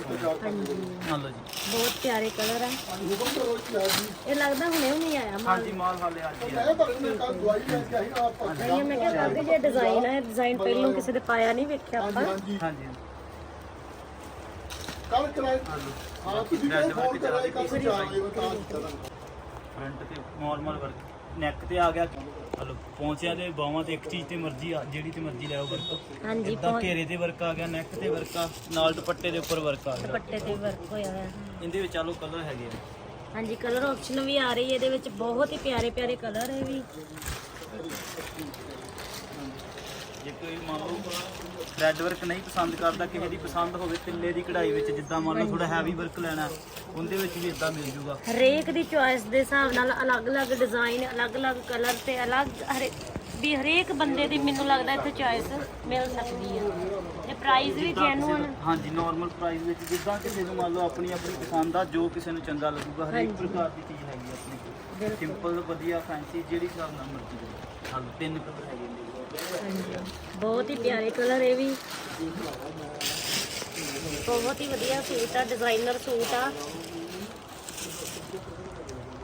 ਜੀ ਬਹੁਤ ਪਿਆਰੇ ਕਲਰ ਆ। ਜੀ ਆ ਜੀ ਇਹ ਲੱਗਦਾ ਹੁਣੇ ਹੁਣੇ ਆਇਆ ਮਾਲ। ਹਾਂਜੀ ਮਾਲ ਹਾਲੇ ਅੱਜ ਹੀ ਆ। ਮੈਂ ਤੁਹਾਨੂੰ ਮੈਂ ਕੱਲ ਦਵਾਈ ਲੈ ਕੇ ਆਈ ਆਪ ਨਹੀਂ ਮੈਂ ਕਿਹਾ ਕਾਫੀ ਜੇ ਡਿਜ਼ਾਈਨ ਹੈ ਡਿਜ਼ਾਈਨ ਪਹਿਲਾਂ ਕਿਸੇ ਦੇ ਪਾਇਆ ਨਹੀਂ ਵੇਖਿਆ ਆਪਾਂ। ਹਾਂਜੀ ਹਾਂਜੀ। ਕੱਲ ਲਓ ਹਾਂ ਤੁਸੀਂ ਫੋਨ ਰਹੀ ਕੱਲ। ਚਾਰ ਵਜੇ ਬਤਾ ਦਿੱਤਾ ਫਰੰਟ ਤੇ ਨਾਰਮਲ ਵਰਕ ਨੈਕ ਤੇ ਆ ਗਿਆ। ਹਲੋ ਪਹੁੰਚਿਆ ਤੇ ਬਾਹਾਂ ਤੇ ਇੱਕ ਚੀਜ਼ ਤੇ ਮਰਜ਼ੀ ਆ ਜਿਹੜੀ ਤੇ ਮਰਜ਼ੀ ਲੈਓ ਵਰਕ। ਹਾਂਜੀ ਪਹੁੰਚ- ਘੇਰੇ ਤੇ ਵਰਕ ਆ ਗਿਆ ਨੈਕ ਤੇ ਵਰਕ ਆ ਨਾਲ ਦੁਪੱਟੇ ਦੇ ਉੱਪਰ ਵਰਕ ਆ ਗਿਆ। ਦੁਪੱਟੇ ਤੇ ਵਰਕ ਹੋਇਆ ਹੋਇਆ। ਇਹਦੇ ਵਿੱਚ ਆਲੋ ਕਲਰ ਹੈਗੇ ਆ। ਹਾਂਜੀ ਕਲਰ ਆਪਸ਼ਨ ਵੀ ਆ ਰਹੀ ਹੈ ਇਹਦੇ ਵਿੱਚ ਬਹੁਤ ਹੀ ਪਿਆਰੇ ਪਿਆਰੇ ਕਲਰ ਹੈ ਵੀ। ਜੇ ਕੋਈ ਮੰਨ ਲਓ ਰੈੱਡ ਵਰਕ ਨਹੀਂ ਪਸੰਦ ਕਰਦਾ ਕਿਸੇ ਦੀ ਪਸੰਦ ਹੋਵੇ ਤਿੱਲੇ ਦੀ ਕਢਾਈ ਵਿੱਚ ਜਿੱਦਾਂ ਮੰਨ ਲਓ ਥੋੜਾ ਹੈਵੀ ਵਰਕ ਲੈਣਾ ਉਹਦੇ ਵਿੱਚ ਵੀ ਇਦਾਂ ਮਿਲ ਜੂਗਾ। ਹਰੇਕ ਦੀ ਚੁਆਇਸ ਦੇ ਹਿਸਾਬ ਨਾਲ ਅਲੱਗ-ਅਲੱਗ ਡਿਜ਼ਾਈਨ ਅਲੱਗ-ਅਲੱਗ ਕਲਰ ਤੇ ਅਲੱਗ ਹਰੇ ਵੀ ਹਰੇਕ ਬੰਦੇ ਦੀ ਮੈਨੂੰ ਲੱਗਦਾ ਇੱਥੇ ਚੁਆਇਸ ਮਿਲ ਸਕਦੀ ਹੈ ਤੇ ਪ੍ਰਾਈਸ ਵੀ ਜੈਨੂਅਨ ਹਾਂਜੀ ਨਾਰਮਲ ਪ੍ਰਾਈਸ ਵਿੱਚ ਜਿੱਦਾਂ ਕਿਸੇ ਨੂੰ ਮੰਨ ਲਓ ਆਪਣੀ ਆਪਣੀ ਪਸੰਦ ਆ ਜੋ ਕਿਸੇ ਨੂੰ ਚੰਗਾ ਲੱਗੂਗਾ ਹਰੇਕ ਹਾਂਜੀ। ਪ੍ਰਕਾਰ ਦੀ ਚੀਜ਼ ਹੈਗੀ ਆ ਆਪਣੀ। ਕੋਲ ਬਿਲਕੁਲ। ਸਿੰਪਲ ਵਧੀਆ ਫੈਂਸੀ ਜਿਹੜੀ ਹਿਸਾਬ ਨਾਲ ਮਰਜ਼ੀ ਦੇ ਹਾਲ ਤਿੰਨ ਕਲਰ ਹੈਗੇ ਨੇ। ਹਾਂਜੀ ਬਹੁਤ ਹੀ ਪਿਆਰੇ ਕਲਰ ਇਹ ਵੀ। ਬਹੁਤ ਹੀ ਵਧੀਆ ਸੂਟ ਆ ਡਿਜ਼ਾਈਨਰ ਸੂਟ ਆ।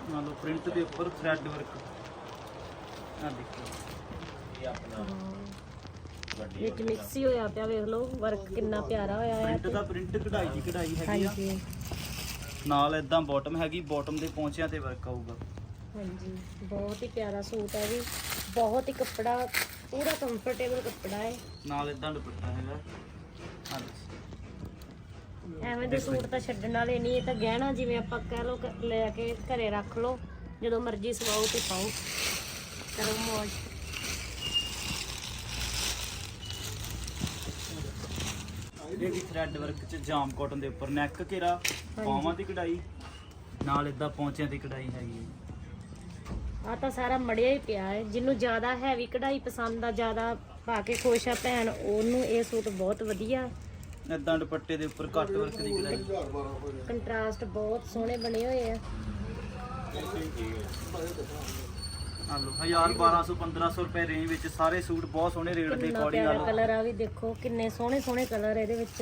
ਮੰਨ ਲਓ ਪ੍ਰਿੰਟ ਦੇ ਉੱਪਰ ਥ੍ਰੈਡ ਵਰਕ ਆ ਦੇਖੋ। ਵਿੱਚ ਮਿਕਸ ਹੀ ਹੋਇਆ ਪਿਆ ਵੇਖ ਲਓ ਵਰਕ ਕਿੰਨਾ ਪਿਆਰਾ ਹੋਇਆ ਹੈ ਪ੍ਰਿੰਟ ਦਾ ਪ੍ਰਿੰਟ ਕਢਾਈ ਦੀ ਕਢਾਈ ਹੈਗੀ ਆ। ਹਾਂਜੀ। ਨਾਲ ਇਦਾਂ ਬਾਟਮ ਹੈਗੀ ਬਾਟਮ ਦੇ ਪਹੁੰਚਿਆਂ ਤੇ ਵਰਕ ਆਊਗਾ। ਹਾਂਜੀ। ਬਹੁਤ ਹੀ ਪਿਆਰਾ ਸੂਟ ਹੈ ਵੀ। ਬਹੁਤ ਹੀ ਕੱਪੜਾ ਪੂਰਾ ਕੰਫਰਟੇਬਲ ਕੱਪੜਾ ਹੈ। ਨਾਲ ਇਦਾਂ ਦੁਪੱਟਾ ਹੈਗਾ। ਹਾਂ ਜੀ। ਐਵੇਂ ਦੇ ਸੂਟ ਤਾਂ ਛੱਡਣ ਵਾਲੇ ਨਹੀਂ ਇਹ ਤਾਂ ਗਹਿਣਾ ਜਿਵੇਂ ਆਪਾਂ ਕਹਿ ਕ- ਲੈ ਕੇ ਘਰੇ ਰੱਖ ਲਓ ਜਦੋਂ ਮਰਜ਼ੀ ਸਵਾਓ ਤੇ ਪਾਓ। ਕਰੋ ਮੌਜ। ਇਹ ਵੀ ਥ੍ਰੈਡ ਵਰਕ ਚ ਜਾਮ ਕਾਟਨ ਦੇ ਉੱਪਰ ਨੈਕ ਘੇਰਾ ਬਾਹਾਂ ਦੀ ਕਢਾਈ ਨਾਲ ਇਦਾਂ ਪਹੁੰਚਿਆਂ ਦੀ ਕਢਾਈ ਹੈਗੀ ਹੈ। ਆ ਤਾਂ ਸਾਰਾ ਮੜਿਆ ਹੀ ਪਿਆ ਹੈ। ਜਿਹਨੂੰ ਜ਼ਿਆਦਾ ਹੈਵੀ ਕਢਾਈ ਪਸੰਦ ਆ ਜ਼ਿਆਦਾ ਪਾ ਕੇ ਖੁਸ਼ ਆ ਭੈਣ ਉਹਨੂੰ ਇਹ ਸੂਟ ਬਹੁਤ ਵਧੀਆ। ਇਦਾਂ ਦੁਪੱਟੇ ਦੇ ਉੱਪਰ ਕੱਟ ਵਰਕ ਦੀ ਕਢਾਈ। ਕੰਟਰਾਸਟ ਬਹੁਤ ਸੋਹਣੇ ਬਣੇ ਹੋਏ ਆ। ਆ ਲਓ 1000 1200 1500 ਰੁਪਏ ਰੇਂਜ ਵਿੱਚ ਸਾਰੇ ਸੂਟ ਬਹੁਤ ਸੋਹਣੇ ਰੇਟ ਦੇ ਕਿੰਨਾ ਅਕੋਰਡਿੰਗ ਪਿਆਰਾ ਆ। ਕਲਰ ਆ ਵੀ ਦੇਖੋ ਕਿੰਨੇ ਸੋਹਣੇ ਸੋਹਣੇ ਕਲਰ ਇਹਦੇ ਵਿੱਚ।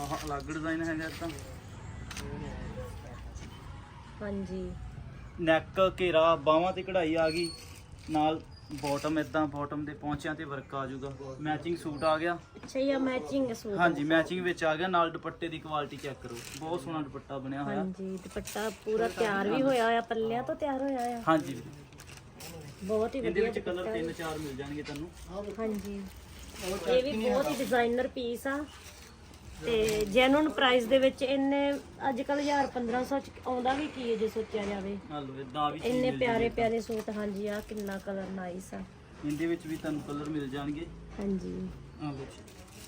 ਆਹ ਅਲੱਗ ਡਿਜ਼ਾਈਨ ਹੈਗਾ ਤਾਂ। ਹਾਂਜੀ। ਨੈਕ ਘੇਰਾ ਬਾਹਾਂ ਤੇ ਕਢਾਈ ਆ ਗਈ। ਨਾਲ ਬਾਟਮ ਇਦਾਂ ਬਾਟਮ ਦੇ ਪਹੁੰਚਿਆਂ ਤੇ ਵਰਕ ਆ ਜਾਊਗਾ। ਮੈਚਿੰਗ ਸੂਟ ਆ ਗਿਆ। ਅੱਛਾ ਇਹ ਮੈਚਿੰਗ ਸੂਟ। ਹਾਂਜੀ ਮੈਚਿੰਗ ਵਿੱਚ ਆ ਗਿਆ। ਨਾਲ ਦੁਪੱਟੇ ਦੀ ਕੁਆਲਿਟੀ ਚੈੱਕ ਕਰੋ। ਬਹੁਤ ਸੋਹਣਾ ਦੁਪੱਟਾ ਬਣਿਆ ਹੋਇਆ। ਹਾਂਜੀ ਦੁਪੱਟਾ ਪੂਰਾ ਤਿਆਰ ਵੀ ਹੋਇਆ ਹੋਇਆ ਪੱਲਿਆਂ ਤੋਂ ਤਿਆਰ ਹੋਇਆ ਹੋਇਆ। ਹਾਂਜੀ। ਬਹੁਤ ਹੀ ਇਹਦੇ ਵਧੀਆ ਵਿੱਚ ਕਲਰ ਦੁਪੱਟਾ। ਤਿੰਨ ਚਾਰ ਮਿਲ ਜਾਣਗੇ ਤੁਹਾਨੂੰ। ਹਾਂਜੀ। ਇਹ ਵੀ ਬਹੁਤ ਹੀ ਡਿਜ਼ਾਈਨਰ ਪੀਸ ਆ। ਤੇ ਜੈਨੂਨ ਪ੍ਰਾਈਸ ਦੇ ਵਿੱਚ ਇਹਨੇ ਅੱਜ ਕੱਲ 1000 1500 ਚ ਆਉਂਦਾ ਵੀ ਕੀ ਹੈ ਜੇ ਸੋਚਿਆ ਜਾਵੇ। ਆ ਲਓ ਇਦਾਂ ਵੀ ਇੰਨੇ ਪਿਆਰੇ। ਪਿਆਰੇ ਸੂਟ ਹਾਂਜੀ ਆ ਕਿੰਨਾ ਕਲਰ ਨਾਈਸ ਆ। ਇਹਦੇ ਵਿੱਚ ਵੀ ਤੁਹਾਨੂੰ ਕਲਰ ਮਿਲ ਜਾਣਗੇ। ਹਾਂਜੀ। ਆ ਲਓ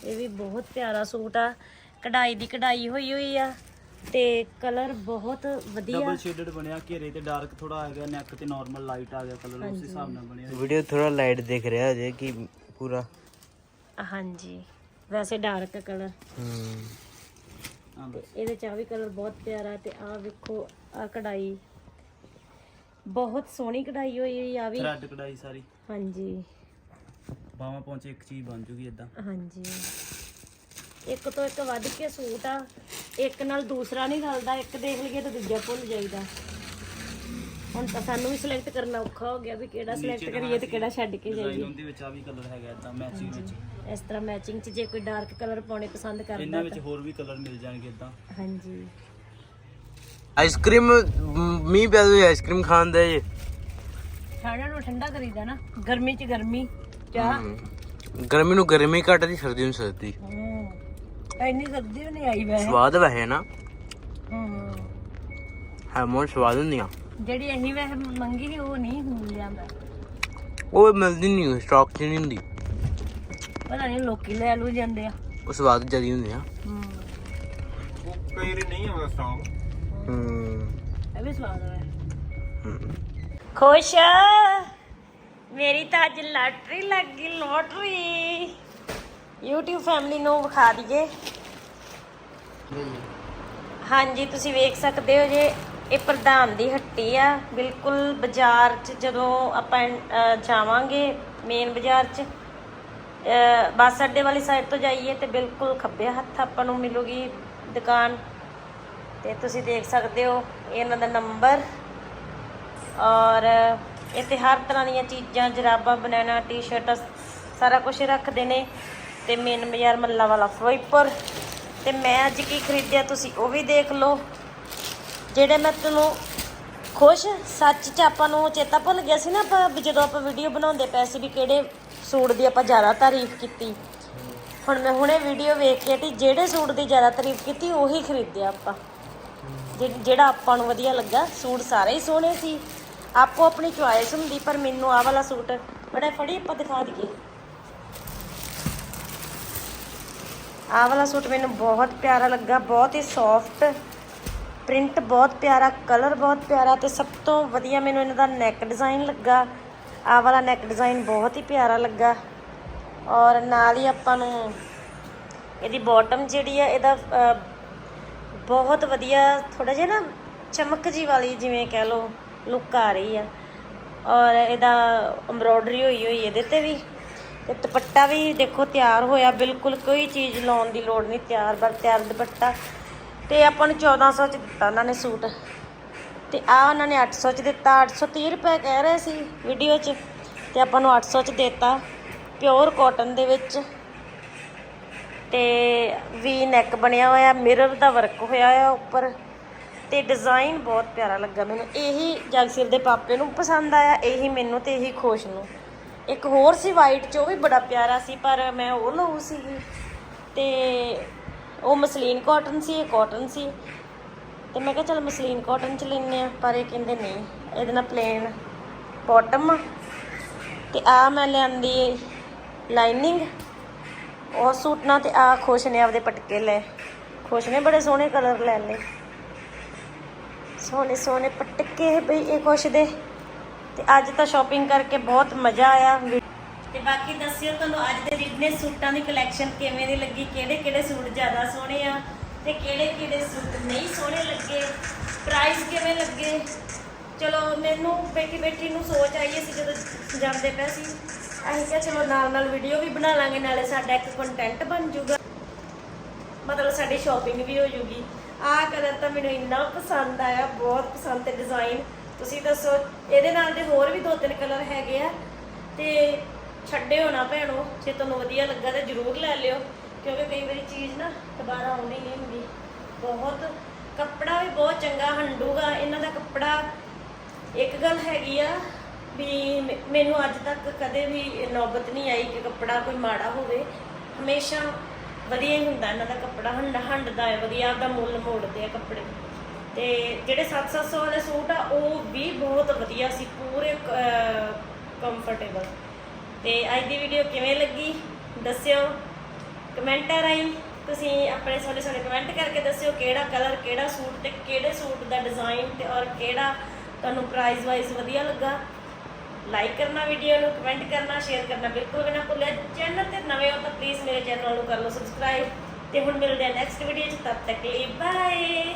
ਇਹ ਵੀ ਬਹੁਤ ਪਿਆਰਾ ਸੂਟ ਆ। ਕਢਾਈ ਦੀ ਕਢਾਈ ਹੋਈ ਹੋਈ ਆ ਤੇ ਕਲਰ ਬਹੁਤ ਵਧੀਆ। ਡਬਲ ਸ਼ੇਡਡ ਬਣਿਆ ਘੇਰੇ ਤੇ ਡਾਰਕ ਥੋੜਾ ਆ ਗਿਆ ਨੈਕ ਤੇ ਨਾਰਮਲ ਲਾਈਟ ਆ ਗਿਆ ਕਲਰ ਉਸ ਹਿਸਾਬ ਨਾਲ ਬਣਿਆ। ਵੀਡੀਓ ਥੋੜਾ ਲਾਈਟ ਦਿਖ ਰਿਹਾ ਜੇ ਕਿ ਪੂਰਾ। ਹਾਂਜੀ। ਵੈਸੇ ਡਾਰਕ ਕਲਰ ਲਓ ਇਹਦੇ ਚ ਆ ਵੀ ਕਲਰ ਬਹੁਤ ਪਿਆਰਾ ਤੇ ਆ ਵੇਖੋ ਆ ਕਢਾਈ। ਬਹੁਤ ਸੋਹਣੀ ਕਢਾਈ ਹੋਈ ਹੋਈ ਆ ਵੀ। ਥ੍ਰੈਡ ਕਢਾਈ ਸਾਰੀ। ਹਾਂਜੀ। ਬਾਹਾਂ ਪਹੁੰਚੇ ਇੱਕ ਚੀਜ਼ ਬਣ ਜੂਗੀ ਇਦਾਂ ਹਾਂਜੀ। ਇੱਕ ਤੋਂ ਇੱਕ ਵੱਧ ਕੇ ਸੂਟ ਆ। ਇੱਕ ਨਾਲ ਦੂਸਰਾ ਨਹੀਂ ਰਲਦਾ ਇੱਕ ਦੇਖ ਲਈਏ ਤਾਂ ਦੂਜਾ ਭੁੱਲ ਜਾਈਦਾ। ਹੁਣ ਤਾਂ ਸਾਨੂੰ ਵੀ ਸਿਲੈਕਟ ਕਰਨਾ ਔਖਾ ਹੋ ਗਿਆ ਵੀ ਕਿਹੜਾ ਸਿਲੈਕਟ ਕਰੀਏ ਤੇ ਕਿਹੜਾ ਛੱਡ ਕੇ ਜਾਈਏ। ਉਹਦੇ ਵਿੱਚ ਆ ਵੀ ਕਲਰ ਹੈਗਾ ਇਦਾਂ ਮੈਚਿੰਗ ਵਿੱਚ। ਇਸ ਤਰ੍ਹਾਂ ਮੈਚਿੰਗ 'ਚ ਜੇ ਕੋਈ ਡਾਰਕ ਕਲਰ ਪਾਉਣੇ ਪਸੰਦ ਕਰਦਾ ਇਹਨਾਂ ਵਿੱਚ ਹੋਰ ਵੀ ਕਲਰ ਮਿਲ ਜਾਣਗੇ ਇਦਾਂ ਹਾਂਜੀ। ਆਈਸਕ੍ਰੀਮ ਮੀਂਹ ਪਿਆ ਤੇ ਆਈਸਕ੍ਰੀਮ ਖਾਣ ਦਾ ਜੀ। ਠੰਡਾ ਨੂੰ ਠੰਡਾ ਕਰੀਦਾ ਨਾ ਗਰਮੀ 'ਚ ਗਰਮੀ ਚਾਹ। ਗਰਮੀ ਨੂੰ ਗਰਮੀ ਘਟਦੀ ਸਰਦੀ ਨੂੰ ਸਰਦੀ। ਹੂੰ। ਇੰਨੀ ਸਰਦੀ ਵੀ ਨਹੀਂ ਆਈ ਵੈਸੇ। ਸਵਾਦ ਵੈਸੇ ਨਾ। ਹੂੰ। ਹਾਰਮੋਨ ਸਵਾਦ ਹੁੰਦੀਆਂ। ਜਿਹੜੀ ਅਸੀਂ ਵੈਸੇ ਮੰਗੀ ਸੀ ਉਹ ਨਹੀਂ ਮਿਲ ਜਾਂਦਾ ਉਹ ਮਿਲਦੀ ਨਹੀਂ ਸਟਾਕ 'ਚ ਨਹੀਂ ਹੁੰਦੀ। ਪਤਾ ਨਹੀਂ ਲੋਕੀ ਲੈ ਲੂ ਜਾਂਦੇ ਆ। ਉਹ ਸਵਾਦ ਜ਼ਿਆਦਾ ਹੁੰਦੀਆਂ ਹੂੰ। ਕਈ ਵਾਰੀ ਨਹੀਂ ਆਉਂਦਾ ਸਟਾਕ ਹੂੰ। ਇਹ ਵੀ ਸਵਾਦ ਹੈ ਹੂੰ। ਖੁਸ਼ ਮੇਰੀ ਤਾਂ ਅੱਜ ਲਾਟਰੀ ਲੱਗ ਗਈ ਲੋਟਰੀ। YouTube ਫੈਮਿਲੀ ਨੂੰ ਵਿਖਾ ਦਈਏ। ਹਾਂਜੀ ਤੁਸੀਂ ਵੇਖ ਸਕਦੇ ਹੋ ਜੇ। ਇਹ ਪ੍ਰਧਾਨ ਦੀ ਹੱਟੀ ਆ। ਬਿਲਕੁਲ ਬਾਜ਼ਾਰ 'ਚ ਜਦੋਂ ਆਪਾਂ ਅਹ, ਜਾਵਾਂਗੇ ਮੇਨ ਬਾਜ਼ਾਰ 'ਚ ਬੱਸ ਅੱਡੇ ਵਾਲੀ ਸਾਈਡ ਤੋਂ ਜਾਈਏ ਤੇ ਬਿਲਕੁਲ ਖੱਬੇ ਹੱਥ ਆਪਾਂ ਨੂੰ ਮਿਲੂਗੀ ਦੁਕਾਨ। ਤੇ ਤੁਸੀਂ ਦੇਖ ਸਕਦੇ ਹੋ ਇਹਨਾਂ ਦਾ ਨੰਬਰ ਔਰ ਇੱਥੇ ਹਰ ਤਰ੍ਹਾਂ ਦੀਆਂ ਚੀਜ਼ਾਂ ਜਰਾਬਾਂ ਬਨਾਨਾ ਟੀ-ਸ਼ਰਟਾਂ ਸਾਰਾ ਕੁਝ ਰੱਖਦੇ ਨੇ। ਤੇ ਮੇਨ ਬਾਜ਼ਾਰ ਮੱਲਾ ਵਾਲਾ ਫਿਰੋਜ਼ਪੁਰ ਤੇ ਮੈਂ ਅੱਜ ਕੀ ਖਰੀਦਿਆ ਤੁਸੀਂ ਉਹ ਵੀ ਦੇਖ ਲਓ। ਜਿਹੜੇ ਮੈਂ ਤੁਹਾਨੂੰ ਖੁਸ਼, ਸੱਚ ਚ ਆਪਾਂ ਨੂੰ ਚੇਤਾ ਭੁੱਲ ਗਿਆ ਸੀ ਨਾ ਆਪਾਂ ਵੀ ਜਦੋਂ ਆਪਾਂ ਵੀਡੀਓ ਬਣਾਉਂਦੇ ਪਏ ਸੀ ਵੀ ਕਿਹੜੇ ਸੂਟ ਦੀ ਆਪਾਂ ਜ਼ਿਆਦਾ ਤਾਰੀਫ ਕੀਤੀ। ਹੁਣ ਮੈਂ ਹੁਣੇ ਵੀਡੀਓ ਵੇਖ ਕੇ ਤੇ ਜਿਹੜੇ ਸੂਟ ਦੀ ਜ਼ਿਆਦਾ ਤਾਰੀਫ ਕੀਤੀ, ਉਹੀ ਖਰੀਦਿਆ ਆਪਾਂ। ਜਿਹ- ਜਿਹੜਾ ਆਪਾਂ ਨੂੰ ਵਧੀਆ ਲੱਗਾ, ਸੂਟ ਸਾਰੇ ਹੀ ਸੋਹਣੇ ਸੀ। ਆਪੋ ਆਪਣੀ ਚੁਆਇਸ ਹੁੰਦੀ, ਪਰ ਮੈਨੂੰ ਆਹ ਵਾਲਾ ਸੂਟ ਬੜਾ ਫੜੀ, ਆਪਾਂ ਦਿਖਾ ਦਈਏ। ਆਹ ਵਾਲਾ ਸੂਟ ਮੈਨੂੰ ਬਹੁਤ ਪਿਆਰਾ ਲੱਗਾ, ਬਹੁਤ ਹੀ ਸੌਫਟ ਪ੍ਰਿੰਟ ਬਹੁਤ ਪਿਆਰਾ, ਕਲਰ ਬਹੁਤ ਪਿਆਰਾ ਤੇ ਸਭ ਤੋਂ ਵਧੀਆ ਮੈਨੂੰ ਇਹਨਾਂ ਦਾ ਨੈਕ ਡਿਜ਼ਾਈਨ ਲੱਗਾ। ਆਹ ਵਾਲਾ ਨੈਕ ਡਿਜ਼ਾਈਨ ਬਹੁਤ ਹੀ ਪਿਆਰਾ ਲੱਗਾ। ਔਰ ਨਾਲ ਹੀ ਆਪਾਂ ਨੂੰ ਇਹਦੀ ਬਾਟਮ ਜਿਹੜੀ ਆ, ਇਹਦਾ ਬਹੁਤ ਵਧੀਆ ਥੋੜਾ ਜਿਹਾ ਨਾ ਚਮਕ ਜੀ ਵਾਲੀ ਜਿਵੇਂ ਕਹਿ ਲਓ ਲੁੱਕ ਆ ਰਹੀ ਆ। ਔਰ ਇਹਦਾ ਐਮਬ੍ਰੋਇਡਰੀ ਹੋਈ ਹੋਈ ਇਹਦੇ ਤੇ ਵੀ। ਤੇ ਦੁਪੱਟਾ ਵੀ ਦੇਖੋ ਤਿਆਰ ਹੋਇਆ, ਬਿਲਕੁਲ ਕੋਈ ਚੀਜ਼ ਲਾਉਣ ਦੀ ਲੋੜ ਨਹੀਂ, ਤਿਆਰ ਬਰ, ਤਿਆਰ ਦੁਪੱਟਾ। ਤੇ ਆਪਾਂ ਨੂੰ 1400 ਚ ਦਿੱਤਾ ਉਹਨਾਂ ਨੇ ਸੂਟ। ਤੇ ਆ ਉਹਨਾਂ ਨੇ 800 ਚ ਦਿੱਤਾ। 830 ਰੁਪਏ ਕਹਿ ਰਹੇ ਸੀ ਵੀਡੀਓ 'ਚ। ਤੇ ਆਪਾਂ ਨੂੰ 800 ਚ ਦਿੱਤਾ। ਪਿਓਰ ਕਾਟਨ ਦੇ ਵਿੱਚ। ਤੇ ਵੀ ਨੈਕ ਬਣਿਆ ਹੋਇਆ, ਮਿਰਰ ਦਾ ਵਰਕ ਹੋਇਆ ਆ ਉੱਪਰ। ਤੇ ਡਿਜ਼ਾਈਨ ਬਹੁਤ ਪਿਆਰਾ ਲੱਗਾ ਮੈਨੂੰ। ਇਹੀ ਜਗਸੀਰ ਦੇ ਪਾਪੇ ਨੂੰ ਪਸੰਦ ਆਇਆ। ਇਹੀ ਮੈਨੂੰ ਤੇ ਇਹੀ ਖੁਸ਼ ਨੂੰ। ਇੱਕ ਹੋਰ ਸੀ ਵਾਈਟ ਚ ਉਹ ਵੀ ਬੜਾ ਪਿਆਰਾ ਸੀ, ਪਰ ਮੈਂ ਉਹ ਲਊ ਸੀਗੀ। ਤੇ ਉਹ ਮਸਲੀਨ ਕਾਟਨ ਸੀ, ਇਹ ਕਾਟਨ ਸੀ। ਤੇ ਮੈਂ ਕਿਹਾ ਚਲ ਮਸਲੀਨ ਕਾਟਨ ਚ ਲੈਨੇ ਆ ਪਰ ਇਹ ਕਹਿੰਦੇ ਨਹੀਂ, ਇਹਦੇ ਨਾਲ ਪਲੇਨ ਬਾਟਮ ਤੇ ਆ ਮੈਂ ਲਿਆਂਦੀ ਲਾਈਨਿੰਗ ਉਹ ਸੂਟ ਨਾਲ ਤੇ ਆ ਖੁਸ਼ ਨੇ ਆਪਦੇ ਪਟਕੇ ਲੈ ਖੁਸ਼ ਨੇ ਬੜੇ ਸੋਹਣੇ ਕਲਰ ਲੈ ਲਏ। ਸੋਹਣੇ ਸੋਹਣੇ ਪਟਕੇ ਬਈ ਇਹ ਖੁਸ਼ ਦੇ। ਤੇ ਅੱਜ ਤਾਂ ਸ਼ਾਪਿੰਗ ਕਰਕੇ ਬਹੁਤ ਮਜ਼ਾ ਆਇਆ। ਤੇ ਬਾਕੀ ਦੱਸਿਓ ਤੁਹਾਨੂੰ ਅੱਜ ਦੇ ਜਿੰਨੇ ਸੂਟਾਂ ਦੀ ਕਲੈਕਸ਼ਨ ਕਿਵੇਂ ਦੀ ਲੱਗੀ, ਕਿਹੜੇ ਕਿਹੜੇ ਸੂਟ ਜ਼ਿਆਦਾ ਸੋਹਣੇ ਆ ਤੇ ਕਿਹੜੇ ਕਿਹੜੇ ਸੂਟ ਨਹੀਂ ਸੋਹਣੇ ਲੱਗੇ ਪ੍ਰਾਈਸ ਕਿਵੇਂ ਲੱਗੇ? ਚਲੋ ਮੈਨੂੰ ਬੈਠੀ ਬੈਠੀ ਨੂੰ ਸੋਚ ਆਈ ਸੀ ਜਦੋਂ ਜਾਂਦੇ ਪਏ ਸੀ। ਅਸੀਂ ਕਿਹਾ ਚਲੋ ਨਾਲ ਨਾਲ ਵੀਡੀਓ ਵੀ ਬਣਾ ਲਾਂਗੇ, ਨਾਲੇ ਸਾਡਾ ਇੱਕ ਕੰਟੈਂਟ ਬਣ ਜਾਊਗਾ। ਮਤਲਬ ਸਾਡੀ ਸ਼ਾਪਿੰਗ ਵੀ ਹੋ ਜੂਗੀ ਆਹ ਕਲਰ ਤਾਂ ਮੈਨੂੰ ਇੰਨਾ ਪਸੰਦ ਆਇਆ, ਬਹੁਤ ਪਸੰਦ ਤੇ ਡਿਜ਼ਾਈਨ ਤੁਸੀਂ ਦੱਸੋ, ਇਹਦੇ ਨਾਲ ਦੇ ਹੋਰ ਵੀ ਦੋ ਤਿੰਨ ਕਲਰ ਹੈਗੇ ਆ। ਤੇ ਛੱਡਿਓ ਨਾ ਭੈਣੋ, ਜੇ ਤੁਹਾਨੂੰ ਵਧੀਆ ਲੱਗਾ ਤਾਂ ਜ਼ਰੂਰ ਲੈ ਲਿਓ, ਕਿਉਂਕਿ ਕਈ ਵਾਰੀ ਚੀਜ਼ ਨਾ ਦੁਬਾਰਾ ਆਉਂਦੀ ਨਹੀਂ ਹੁੰਦੀ। ਬਹੁਤ, ਕੱਪੜਾ ਵੀ ਬਹੁਤ ਚੰਗਾ ਹੰਡੂਗਾ, ਇਹਨਾਂ ਦਾ ਕੱਪੜਾ ਇੱਕ ਗੱਲ ਹੈਗੀ ਆ ਵੀ ਮੈਨੂੰ ਅੱਜ ਤੱਕ ਕਦੇ ਵੀ ਨੌਬਤ ਨਹੀਂ ਆਈ ਕਿ ਕੱਪੜਾ ਕੋਈ ਮਾੜਾ ਹੋਵੇ। ਹਮੇਸ਼ਾ ਵਧੀਆ ਹੀ ਹੁੰਦਾ ਇਹਨਾਂ ਦਾ ਕੱਪੜਾ, ਹੰਡਾ ਹੰਡਦਾ ਹੈ, ਵਧੀਆ ਆਪਦਾ ਮੁੱਲ ਮੋੜਦੇ ਆ ਕੱਪੜੇ। ਤੇ ਜਿਹੜੇ 7-700 ਵਾਲੇ ਸੂਟ ਆ, ਉਹ ਵੀ ਬਹੁਤ ਵਧੀਆ ਸੀ, ਪੂਰੇ ਕੰਫਰਟੇਬਲ ਤੇ ਅੱਜ ਦੀ ਵੀਡੀਓ ਕਿਵੇਂ ਲੱਗੀ? ਦੱਸਿਓ। ਕਮੈਂਟਾਂ ਰਾਹੀਂ ਤੁਸੀਂ ਆਪਣੇ ਸੋਹਣੇ ਸੋਹਣੇ ਕਮੈਂਟ ਕਰਕੇ ਦੱਸਿਓ ਕਿਹੜਾ ਕਲਰ ਕਿਹੜਾ ਸੂਟ ਤੇ ਕਿਹੜੇ ਸੂਟ ਦਾ ਡਿਜ਼ਾਈਨ ਤੇ ਔਰ ਕਿਹੜਾ ਤੁਹਾਨੂੰ ਪ੍ਰਾਈਸ ਵਾਈਜ਼ ਵਧੀਆ ਲੱਗਾ। ਲਾਈਕ ਕਰਨਾ ਵੀਡੀਓ ਨੂੰ ਕਮੈਂਟ ਕਰਨਾ ਸ਼ੇਅਰ ਕਰਨਾ ਬਿਲਕੁਲ ਵੀ ਨਾ ਭੁੱਲਿਆ। ਚੈਨਲ ਤੇ ਨਵੇਂ ਹੋ ਤਾਂ ਪਲੀਜ਼ ਮੇਰੇ ਚੈਨਲ ਨੂੰ ਕਰ ਲਓ ਸਬਸਕ੍ਰਾਈਬ ਤੇ ਹੁਣ ਮਿਲਦੇ ਆ ਨੈਕਸਟ ਵੀਡੀਓ 'ਚ, ਤਦ ਤੱਕ ਲਈ ਬਾਏ